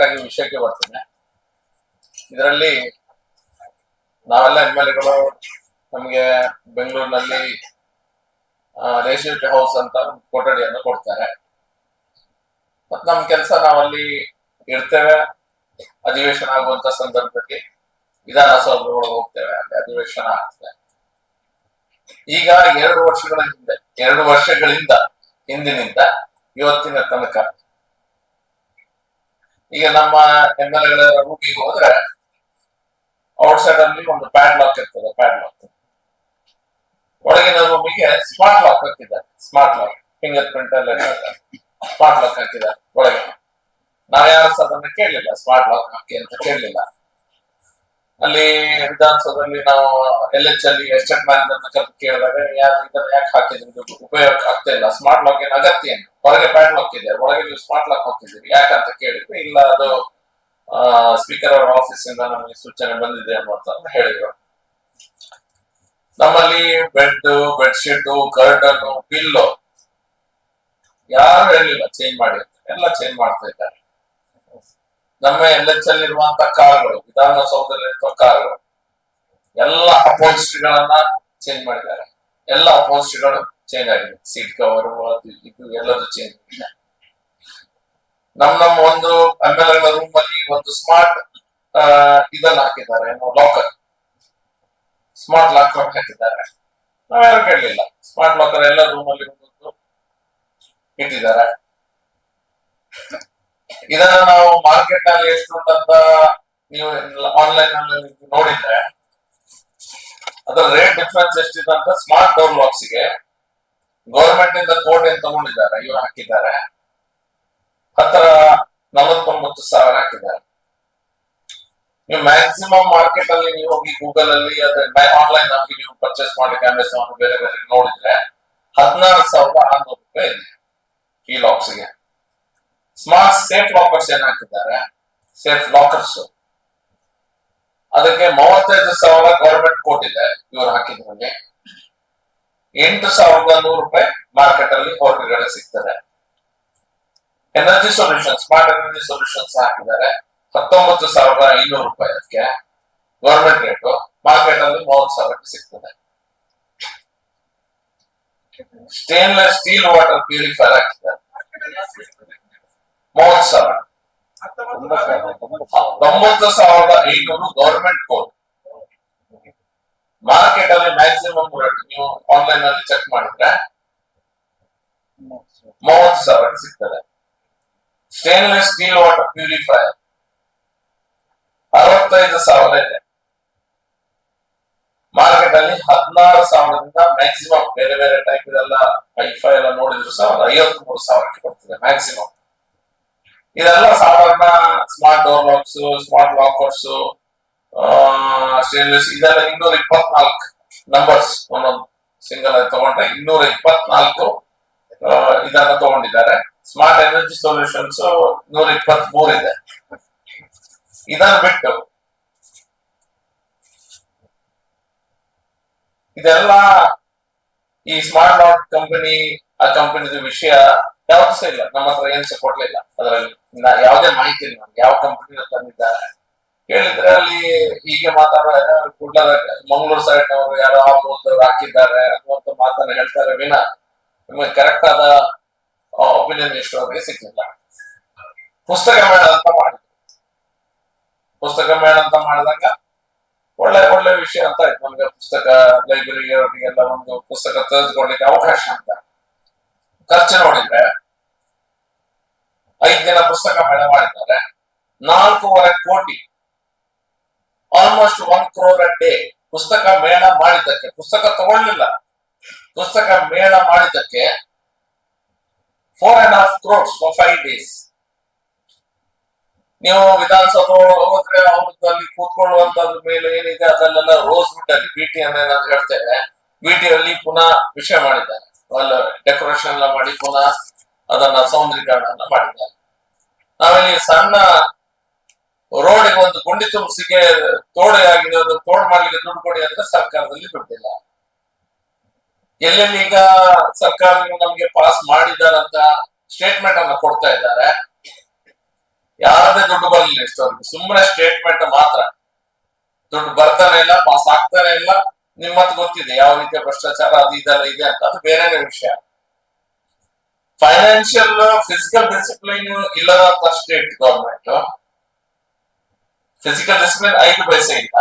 ವಿಷಯಕ್ಕೆ ಬರ್ತೇನೆ. ಇದರಲ್ಲಿ ನಾವೆಲ್ಲ ಎಂ ಎಲ್ ಎಗಳು ನಮಗೆ ಬೆಂಗಳೂರಿನಲ್ಲಿ ರೆಸಿಡೆಂಟ್ ಹೌಸ್ ಅಂತ ಕೊಠಡಿಯನ್ನು ಕೊಡ್ತಾರೆ. ಮತ್ ನಮ್ ಕೆಲಸ ನಾವಲ್ಲಿ ಇರ್ತೇವೆ. ಅಧಿವೇಶನ ಆಗುವಂತ ಸಂದರ್ಭದಲ್ಲಿ ವಿಧಾನಸೌಧಗಳು ಹೋಗ್ತೇವೆ. ಅಲ್ಲಿ ಅಧಿವೇಶನ ಆಗ್ತದೆ. ಈಗ ಎರಡು ವರ್ಷಗಳ ಹಿಂದೆ, ಎರಡು ವರ್ಷಗಳಿಂದ, ಹಿಂದಿನಿಂದ, ಇವತ್ತಿನ ತನಕ ಈಗ ನಮ್ಮ ಎಂ ಎಲ್ ಎಗಳ ಹೋದ್ರೆ ಔಟ್ ಸೈಡ್ ಅಲ್ಲಿ ಒಂದು ಪ್ಯಾಡ್ ಲಾಕ್ ಇರ್ತದೆ ಪ್ಯಾಡ್ ಲಾಕ್ ಒಳಗಿನ ರೂಮಿಗೆ ಸ್ಮಾರ್ಟ್ ಲಾಕ್ ಹಾಕಿದ್ದಾರೆ ಸ್ಮಾರ್ಟ್ ಲಾಕ್ ಫಿಂಗರ್ ಪ್ರಿಂಟ್ ಎಲ್ಲ ಸ್ಮಾರ್ಟ್ ಲಾಕ್ ಹಾಕಿದ್ದಾರೆ ಒಳಗೆ. ನಾವ್ಯಾರು ಸಹ ಅದನ್ನ ಕೇಳಲಿಲ್ಲ ಸ್ಮಾರ್ಟ್ ಲಾಕ್ ಹಾಕಿ ಅಂತ ಕೇಳಲಿಲ್ಲ ಅಲ್ಲಿ ವಿಧಾನಸೌಧದಲ್ಲಿ ನಾವು ಎಲ್ ಎಚ್ ಅಲ್ಲಿ ಎಸ್ಟೇಟ್ ಮ್ಯಾನೇಜರ್ ಕೇಳಿದಾಗ ಯಾರು ಯಾಕೆ ಹಾಕಿದ್ರು? ಉಪಯೋಗ ಆಗ್ತಾ ಇಲ್ಲ. ಸ್ಮಾರ್ಟ್ ಲಾಕ್ ಏನ್ ಅಗತ್ಯ ಹೊರಗೆ ಪ್ಯಾಡ್ ಲಾಕ್ ಇದೆ. ಒಳಗೆ ನೀವು ಸ್ಮಾರ್ಟ್ ಲಾಕ್ ಹಾಕಿದ್ದೀರಿ. ಯಾಕಂತ ಕೇಳಿದ್ರೆ, ಇಲ್ಲ ಅದು ಸ್ಪೀಕರ್ ಅವರ ಆಫೀಸ್ ಇಂದ ನಮಗೆ ಸೂಚನೆ ಬಂದಿದೆ ಅಂತ ಹೇಳಿದ್ರು. ನಮ್ಮಲ್ಲಿ ಬೆಡ್ ಬೆಡ್ಶೀಟ್ ಕರ್ಟನ್ ಪಿಲ್ಲೋ ಯಾರು ಹೇಳಿಲ್ಲ. ಚೇಂಜ್ ಮಾಡಿ ಎಲ್ಲ ಚೇಂಜ್ ಮಾಡ್ತಾ ಇದ್ದಾರೆ. ನಮ್ಮ ಎಲ್ ಎಚ್ ಅಲ್ಲಿ ಇರುವಂತ ಕಾರ್ಗಳು ವಿಧಾನಸೌಧದಲ್ಲಿರುವ ಕಾರ್ಗಳು ಎಲ್ಲ ಅಪೋಸಿಟ್ಗಳನ್ನ ಚೇಂಜ್ ಮಾಡಿದ್ದಾರೆ. ಎಲ್ಲ ಅಪೋಸಿಟ್ಗಳು ಚೇಂಜ್ ಆಗಿದೆ. ಸೀಟ್ ಕವರ್ ಅದು ಇದು ಎಲ್ಲದೂ ಚೇಂಜ್ ಆಗಿದೆ. ನಮ್ ನಮ್ಮ ಒಂದು ಎಂ ಎಲ್ ರೂಮ್ ಅಲ್ಲಿ ಒಂದು ಸ್ಮಾರ್ಟ್ ಇದನ್ನ ಹಾಕಿದ್ದಾರೆ. ಲಾಕರ್ ಸ್ಮಾರ್ಟ್ ಲಾಕರ್ ಹಾಕಿದ್ದಾರೆ. ನಾವ್ಯಾರು ಕೇಳಲಿಲ್ಲ. ಸ್ಮಾರ್ಟ್ ಲಾಕರ್ ಎಲ್ಲ ರೂಮ್ ಅಲ್ಲಿ ಒಂದೊಂದು ಇಟ್ಟಿದ್ದಾರೆ. ಇದನ್ನ ನಾವು ಮಾರ್ಕೆಟ್ನಲ್ಲಿ ಎಷ್ಟು ಅಂತ ನೀವು ಆನ್ಲೈನ್ ಅಲ್ಲಿ ನೋಡಿದ್ರೆ, ಅದರ ರೇಟ್ ಡಿಫ್ರೆನ್ಸ್ ಎಷ್ಟಿದೆ ಅಂತ ಸ್ಮಾರ್ಟ್ ಡೋರ್ ಲಾಕ್ಸ್ಗೆ ಗೌರ್ಮೆಂಟ್ ಇಂದ ಕೋಟ್ ಏನ್ ತಗೊಂಡಿದ್ದಾರೆ, ಇವ್ರು ಹಾಕಿದ್ದಾರೆ. ಹತ್ತರ ನಲವತ್ತೊಂಬತ್ತು ಸಾವಿರ ಹಾಕಿದ್ದಾರೆ. ನೀವು ಮ್ಯಾಕ್ಸಿಮಮ್ ಮಾರ್ಕೆಟ್ ಅಲ್ಲಿ ನೀವು ಹೋಗಿ ಗೂಗಲ್ ಅಲ್ಲಿ ಅದೇ ಆನ್ಲೈನ್ ಆಗಿ ನೀವು ಪರ್ಚೇಸ್ ಮಾಡ್ಲಿಕ್ಕೆ ಅಮೆಝಾನ್ ಬೇರೆ ಬೇರೆ ನೋಡಿದ್ರೆ, ಹದಿನಾರು ಸಾವಿರದ ಆರ್ನೂರು ರೂಪಾಯಿ ಇದೆ ಈ ಲಾಕ್ಸ್ಗೆ. ಸ್ಮಾರ್ಟ್ ಸೇಫ್ ಲಾಕರ್ಸ್ ಏನ್ ಹಾಕಿದ್ದಾರೆ? ಸೇಫ್ ಲಾಕರ್ಸ್ ಅದಕ್ಕೆ ಮೂವತ್ತೈದು ಸಾವಿರ ಗವರ್ಮೆಂಟ್ ಕೊಟ್ಟಿದೆ ಇವರು ಹಾಕಿದ್ರಲ್ಲಿ. ಎಂಟು ಸಾವಿರದ ನೂರು ರೂಪಾಯಿ ಮಾರ್ಕೆಟ್ ಅಲ್ಲಿ ಹೊರಗಡೆ ಸಿಗ್ತದೆ energy solution smart energy solutions ಹಾಕಿದ್ದಾರೆ. ಹತ್ತೊಂಬತ್ತು ಸಾವಿರದ ಐನೂರು ರೂಪಾಯಿ ಅದಕ್ಕೆ. ಗವರ್ಮೆಂಟ್ ರೇಟು ಮಾರ್ಕೆಟ್ ಅಲ್ಲಿ ಮೂವತ್ತು ಸಾವಿರಕ್ಕೆ ಸಿಗ್ತದೆ. ಸ್ಟೇನ್ಲೆಸ್ ಸ್ಟೀಲ್ ವಾಟರ್ ಪ್ಯೂರಿಫೈರ್ ಹಾಕಿದ್ದಾರೆ. ಮೂವತ್ತು ಸಾವಿರ ತೊಂಬತ್ತು ಸಾವಿರದ ಐನೂರು ಗವರ್ಮೆಂಟ್ ಕೋಡ್ ಮಾರ್ಕೆಟ್ ಅಲ್ಲಿ ಮ್ಯಾಕ್ಸಿಮಮ್ ನೀವು ಆನ್ಲೈನ್ ಅಲ್ಲಿ ಚೆಕ್ ಮಾಡಿದ್ರೆ ಮೂವತ್ತು ಸಾವಿರ ಸಿಗ್ತದೆ. ಸ್ಟೇನ್ಲೆಸ್ ಸ್ಟೀಲ್ ವಾಟರ್ ಪ್ಯೂರಿಫೈಯರ್ ಅರವತ್ತೈದು ಸಾವಿರ ಇದೆ. ಮಾರ್ಕೆಟ್ ಅಲ್ಲಿ ಹದಿನಾರು ಸಾವಿರದಿಂದ ಮ್ಯಾಕ್ಸಿಮಮ್ ಬೇರೆ ಬೇರೆ ಟೈಪ್ ಇದೆಲ್ಲ ವೈಫೈ ಎಲ್ಲ ನೋಡಿದ್ರು ಸಹ ಐವತ್ತು ಸಾವಿರಕ್ಕೆ ಬರ್ತದೆ ಮ್ಯಾಕ್ಸಿಮಮ್ ಇದೆಲ್ಲ ಸಾಧಾರಣ smart door locks smart lockers stainless ಇದೆಲ್ಲ ಇನ್ನೂರ ಇಪ್ಪತ್ನಾಲ್ಕು ನಂಬರ್ಸ್ ಒಂದೊಂದು ಸಿಂಗಲ್ ಆಗಿ ತಗೊಂಡ್ರೆ ಇನ್ನೂರ ಇಪ್ಪತ್ನಾಲ್ಕು ಇದನ್ನ ತಗೊಂಡಿದ್ದಾರೆ. ಸ್ಮಾರ್ಟ್ ಎನರ್ಜಿ ಸೊಲ್ಯೂಷನ್ಸ್ ನೂರ ಇಪ್ಪತ್ತ್ ಮೂರು ಇದೆ. ಇದನ್ನ ಬಿಟ್ಟು ಇದೆಲ್ಲ ಈ ಸ್ಮಾರ್ಟ್ ಲಾಕ್ ಕಂಪನಿ ಆ ಕಂಪನಿದು ವಿಷಯ ಸಹ ಇಲ್ಲ. ನಮ್ಮ ಹತ್ರ ಏನ್ ಸಪೋರ್ಟ್ ಕೊಡ್ಲಿಲ್ಲ ಅದರಲ್ಲಿ ಯಾವುದೇ ಮಾಹಿತಿ ಇಲ್ಲ. ಯಾವ ಕಂಪನಿ ತಂದಿದ್ದಾರೆ. ಕೇಳಿದ್ರೆ ಅಲ್ಲಿ ಹೀಗೆ ಮಾತಾಡ ಕೂಡ ಮಂಗಳೂರು ಸೈಡ್ ಅವರು ಯಾರೋ ಆಪೋದವ್ರು ಹಾಕಿದ್ದಾರೆ ಅನ್ನುವಂತ ಮಾತನ್ನ ಹೇಳ್ತಾರೆ ವಿನ. ನಿಮಗೆ ಕರೆಕ್ಟ್ ಆದ ಒಪಿನಿಯನ್ ಎಷ್ಟು ಸಿಕ್ಕಿಲ್ಲ. ಪುಸ್ತಕ ಮೇಳ ಅಂತ ಮಾಡಿದ್ರು. ಪುಸ್ತಕ ಮೇಳ ಅಂತ ಮಾಡಿದಾಗ ಒಳ್ಳೆ ಒಳ್ಳೆ ವಿಷಯ ಅಂತ ಆಯ್ತು. ನಮ್ಗೆ ಪುಸ್ತಕ ಲೈಬ್ರರಿ ಅವರಿಗೆಲ್ಲ ಒಂದು ಪುಸ್ತಕ ತೆಗೆದುಕೊಳ್ಳಿಕ್ಕೆ ಅವಕಾಶ ಅಂತ. ಖರ್ಚು ನೋಡಿದ್ರೆ ಐದ್ ದಿನ ಪುಸ್ತಕ ಮೇಳ ಮಾಡಿದ್ದಾರೆ. ನಾಲ್ಕೂವರೆ ಕೋಟಿ ಆಲ್ಮೋಸ್ಟ್ ಒನ್ ಕ್ರೋರ್ ಡೇ ಪುಸ್ತಕ ಮೇಳ ಮಾಡಿದ್ದಕ್ಕೆ, ಪುಸ್ತಕ ತಗೊಳ್ಳಿಲ್ಲ ಪುಸ್ತಕ ಮೇಳ ಮಾಡಿದ್ದಕ್ಕೆ four and half crores for five days ನೀವು ವಿಧಾನಸೌಧ ಹೋದ್ರೆ ಅಲ್ಲಿ ಕೂತ್ಕೊಳ್ಳುವಂತದ್ರ ಮೇಲೆ ಏನಿದೆ, ಅದನ್ನೆಲ್ಲ ರೋಸ್ ಬಿಟ್ಟಲ್ಲಿ ಬಿಟಿ ಅಂತ ಹೇಳ್ತೇವೆ ಬಿಟಿ ಅಲ್ಲಿ ಪುನಃ ವಿಷಯ ಮಾಡಿದ್ದಾರೆ. ಡೆಕೋರೇಷನ್ ಎಲ್ಲ ಮಾಡಿ ಪುನಃ ಅದನ್ನ ಸೌಂದರ್ಯೀಕರಣ ಮಾಡಿದ್ದಾರೆ. ನಾವಿಲ್ಲಿ ಸಣ್ಣ ರೋಡಿಗೆ ಒಂದು ಗುಂಡಿ ತುಂಬಿಸಿಗೆ ತೋಡೆ ಆಗಿದೆ ಅದು ತೋಡ್ ಮಾಡ್ಲಿಕ್ಕೆ ದುಡ್ಡು ಕೊಡಿ ಅಂದ್ರೆ ಸರ್ಕಾರದಲ್ಲಿ ದುಡ್ಡಿಲ್ಲ ಎಲ್ಲೆಲ್ಲಿ ಈಗ ಸರ್ಕಾರ ನಮ್ಗೆ ಪಾಸ್ ಮಾಡಿದಾರಂತ ಸ್ಟೇಟ್ಮೆಂಟ್ ಅನ್ನ ಕೊಡ್ತಾ ಇದ್ದಾರೆ. ಯಾರದೇ ದುಡ್ಡು ಬರಲಿಲ್ಲ ಇಷ್ಟವರೆಗೂ ಸುಮ್ಮನೆ ಸ್ಟೇಟ್ಮೆಂಟ್ ಮಾತ್ರ. ದುಡ್ಡು ಬರ್ತಾನೆ ಇಲ್ಲ ಪಾಸ್ ಆಗ್ತಾನೆ ಇಲ್ಲ, ನಿಮ್ಮತ್ ಗೊತ್ತಿದೆ ಯಾವ ರೀತಿಯ ಭ್ರಷ್ಟಾಚಾರ ಅದು ಇದೆ ಅಂತ, ಅದು ಬೇರೆನೇ ವಿಷಯ. ಫೈನಾನ್ಷಿಯಲ್ ಫಿಸಿಕಲ್ ಡಿಸಿಪ್ಲಿನ್ ಇಲ್ಲದಂತ ಸ್ಟೇಟ್ ಗವರ್ಮೆಂಟ್ ಫಿಸಿಕಲ್ ಡಿಸಿಪ್ಲಿನ್ ಐದು ಪೈಸೆ ಇಲ್ಲ.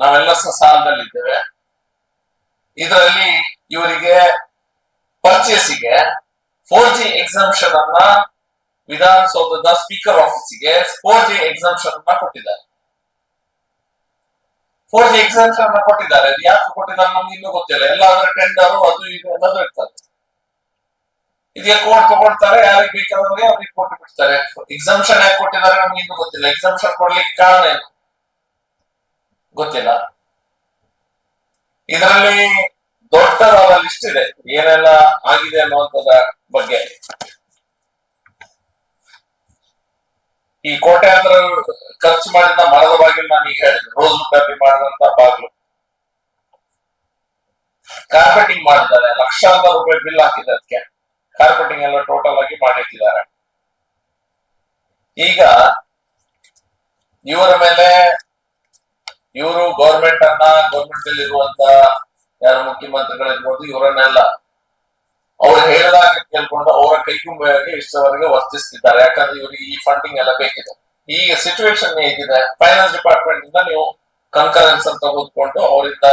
ನಾವೆಲ್ಲ ಸಹ ಸಾಲದಲ್ಲಿದ್ದೇವೆ. ಇದರಲ್ಲಿ ಇವರಿಗೆ ಪರ್ಚೇಸಿಗೆ ಫೋರ್ ಜಿ ಎಕ್ಸಾಮ್ಷನ್ ಅನ್ನ ವಿಧಾನಸೌಧದ ಸ್ಪೀಕರ್ ಆಫೀಸಿಗೆ ಫೋರ್ ಜಿ ಎಕ್ಸಾಮ್ಷನ್ ಅನ್ನ ಕೊಟ್ಟಿದ್ದಾರೆ. ಫೋರ್ ಜಿ ಎಕ್ಸಾಮ್ಷನ್ ಅನ್ನ ಕೊಟ್ಟಿದ್ದಾರೆ. ಯಾಕೆ ಕೊಟ್ಟಿದ್ದಾರೆ ನಮ್ಗೆ ಇನ್ನೂ ಗೊತ್ತಿಲ್ಲ. ಎಲ್ಲಾದ್ರೂ ಟೆಂಡರ್ ಅದು ಇದು ಎಲ್ಲದೂ ಇರ್ತದೆ. ಇದಕ್ಕೆ ಕೋರ್ಟ್ ತಗೊಳ್ತಾರೆ ಯಾರಿಗೆ ಬೇಕಾದವ್ರಿಗೆ ಅವ್ರಿಗೆ ಕೊಟ್ಟು ಬಿಡ್ತಾರೆ. ಎಕ್ಸಾಮ್ಷನ್ ಯಾಕೆ ಕೊಟ್ಟಿದ್ದಾರೆ ನಮ್ಗೆ ಇನ್ನೂ ಗೊತ್ತಿಲ್ಲ. ಎಕ್ಸಾಮ್ಷನ್ ಕೊಡ್ಲಿಕ್ಕೆ ಕಾರಣ ಏನು? ಗೊತ್ತಿಲ್ಲ. ಇದರಲ್ಲಿ ದೊಡ್ಡದಾದ ಲಿಸ್ಟ್ ಇದೆ. ಏನೆಲ್ಲ ಆಗಿದೆ ಅನ್ನುವಂಥದ ಬಗ್ಗೆ. ಈ ಕೋಟೆ ಕೋಟ್ಯಾಂತರ ಖರ್ಚು ಮಾಡಿದ ಮರದ ಬಾಗಿಲು ನಾನು ಈಗ ಹೇಳಿದೆ ರೋಸ್ ಕಾಪಿ ಮಾಡಿದಂತ ಬಾಗಿಲು. ಕಾರ್ಪೆಟಿಂಗ್ ಮಾಡಿದ್ದಾರೆ. ಲಕ್ಷಾಂತರ ರೂಪಾಯಿ ಬಿಲ್ ಹಾಕಿದೆ ಅದಕ್ಕೆ. ಕಾರ್ಪೆಟಿಂಗ್ ಎಲ್ಲ ಟೋಟಲ್ ಆಗಿ ಮಾಡಿಟ್ಟಿದ್ದಾರೆ. ಈಗ ಇವರ ಮೇಲೆ ಇವರು ಗೌರ್ಮೆಂಟ್ ಅನ್ನ ಗೌರ್ಮೆಂಟ್ ಅಲ್ಲಿ ಇರುವಂತ ಯಾರು ಮುಖ್ಯಮಂತ್ರಿಗಳಿರ್ಬೋದು ಇವರನ್ನೆಲ್ಲ ಅವ್ರು ಹೇಳಿದಾಗ ಕೇಳ್ಕೊಂಡು ಅವರ ಕೈಗುಂಬೆಯಾಗಿ ಇಷ್ಟವರೆಗೆ ವರ್ತಿಸ್ತಿದ್ದಾರೆ. ಯಾಕಂದ್ರೆ ಇವರಿಗೆ ಈ ಫಂಡಿಂಗ್ ಎಲ್ಲ ಬೇಕಿದೆ. ಈಗ ಸಿಚುವೇಶನ್ ಹೇಗಿದೆ? ಫೈನಾನ್ಸ್ ಡಿಪಾರ್ಟ್ಮೆಂಟ್ ಇಂದ ನೀವು ಕನ್ಕರೆನ್ಸ್ ಅಂತ ತೆಗೆದುಕೊಂಡು ಅವರಿಂದ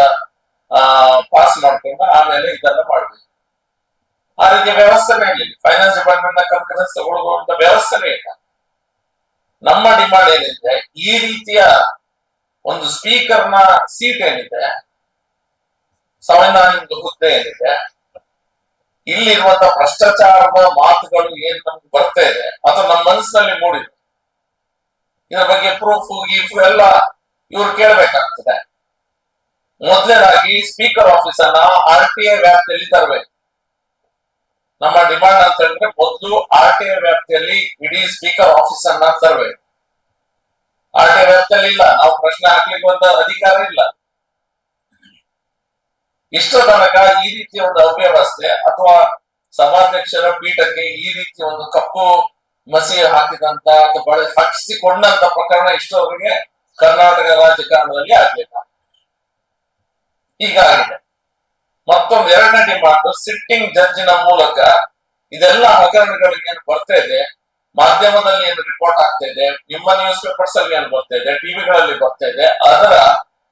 ಪಾಸ್ ಮಾಡ್ಕೊಂಡು ಆಮೇಲೆ ಇದೆಲ್ಲ ಮಾಡ್ಬೇಕು. ಆ ರೀತಿಯ ವ್ಯವಸ್ಥೆನೇ ಇರಲಿಲ್ಲ ಫೈನಾನ್ಸ್ ಡಿಪಾರ್ಟ್ಮೆಂಟ್ನ ಕನ್ಕರೆನ್ಸ್ ತಗೊಳ್ಳುವಂತ ವ್ಯವಸ್ಥೆನೇ ಇಲ್ಲ ನಮ್ಮ ಡಿಮಾಂಡ್ ಏನಿದೆ, ಈ ರೀತಿಯ ಒಂದು ಸ್ಪೀಕರ್ನ ಸೀಟ್ ಏನಿದೆ ಸಂವಿಧಾನಿಕ ಹುದ್ದೆ ಏನಿದೆ, ಇಲ್ಲಿರುವಂತ ಭ್ರಷ್ಟಾಚಾರದ ಮಾತುಗಳು ಏನ್ ನಮ್ಗೆ ಬರ್ತಾ ಇದೆ, ಅದು ನಮ್ಮ ಮನಸ್ಸಿನಲ್ಲಿ ಮೂಡಿದೆ. ಇದರ ಬಗ್ಗೆ ಪ್ರೂಫ್ ಗೀಫ್ ಎಲ್ಲ ಇವ್ರು ಕೇಳಬೇಕಾಗ್ತದೆ. ಮೊದಲನೇದಾಗಿ ಸ್ಪೀಕರ್ ಆಫೀಸ್ ಅನ್ನ ಆರ್ ಟಿ ಐ ವ್ಯಾಪ್ತಿಯಲ್ಲಿ ತರಬೇಕು. ನಮ್ಮ ಡಿಮಾಂಡ್ ಅಂತ ಹೇಳಿದ್ರೆ ಮೊದಲು ಆರ್ ಟಿ ಐ ವ್ಯಾಪ್ತಿಯಲ್ಲಿ ಇಡೀ ಸ್ಪೀಕರ್ ಆಫೀಸ್ ಅನ್ನ ತರಬೇಕು ಆರ್ ಟಿ ಐ ವ್ಯಾಪ್ತಿಯಲ್ಲಿ ಇಲ್ಲ. ನಾವು ಪ್ರಶ್ನೆ ಹಾಕ್ಲಿಕ್ಕೆ ಒಂದು ಅಧಿಕಾರ ಇಲ್ಲ. ಇಷ್ಟು ತನಕ ಈ ರೀತಿಯ ಒಂದು ಅವ್ಯವಸ್ಥೆ ಅಥವಾ ಸಭಾಧ್ಯಕ್ಷರ ಪೀಠಕ್ಕೆ ಈ ರೀತಿಯ ಒಂದು ಕಪ್ಪು ಮಸಿ ಹಾಕಿದಂತ ಅಥವಾ ಬಳ ಹಾಕಿಸಿಕೊಂಡಂತ ಪ್ರಕರಣ ಇಷ್ಟವರೆಗೆ ಕರ್ನಾಟಕ ರಾಜಕಾರಣದಲ್ಲಿ ಈಗ ಹೀಗಾಗಿದೆ. ಮತ್ತೊಂದು ಎರಡನೇ ಡಿಮಾಂಡ್ ಸಿಟ್ಟಿಂಗ್ ಜಡ್ಜಿನ ಮೂಲಕ ಇದೆಲ್ಲ ಹಗರಣಗಳಿಗೆ ಏನು ಬರ್ತಾ ಇದೆ? ಮಾಧ್ಯಮದಲ್ಲಿ ಏನು ರಿಪೋರ್ಟ್ ಆಗ್ತಾ ಇದೆ? ನಿಮ್ಮ ನ್ಯೂಸ್ ಪೇಪರ್ಸ್ ಅಲ್ಲಿ ಏನು ಬರ್ತಾ ಇದೆ? ಟಿವಿಗಳಲ್ಲಿ ಬರ್ತಾ ಇದೆ? ಅದರ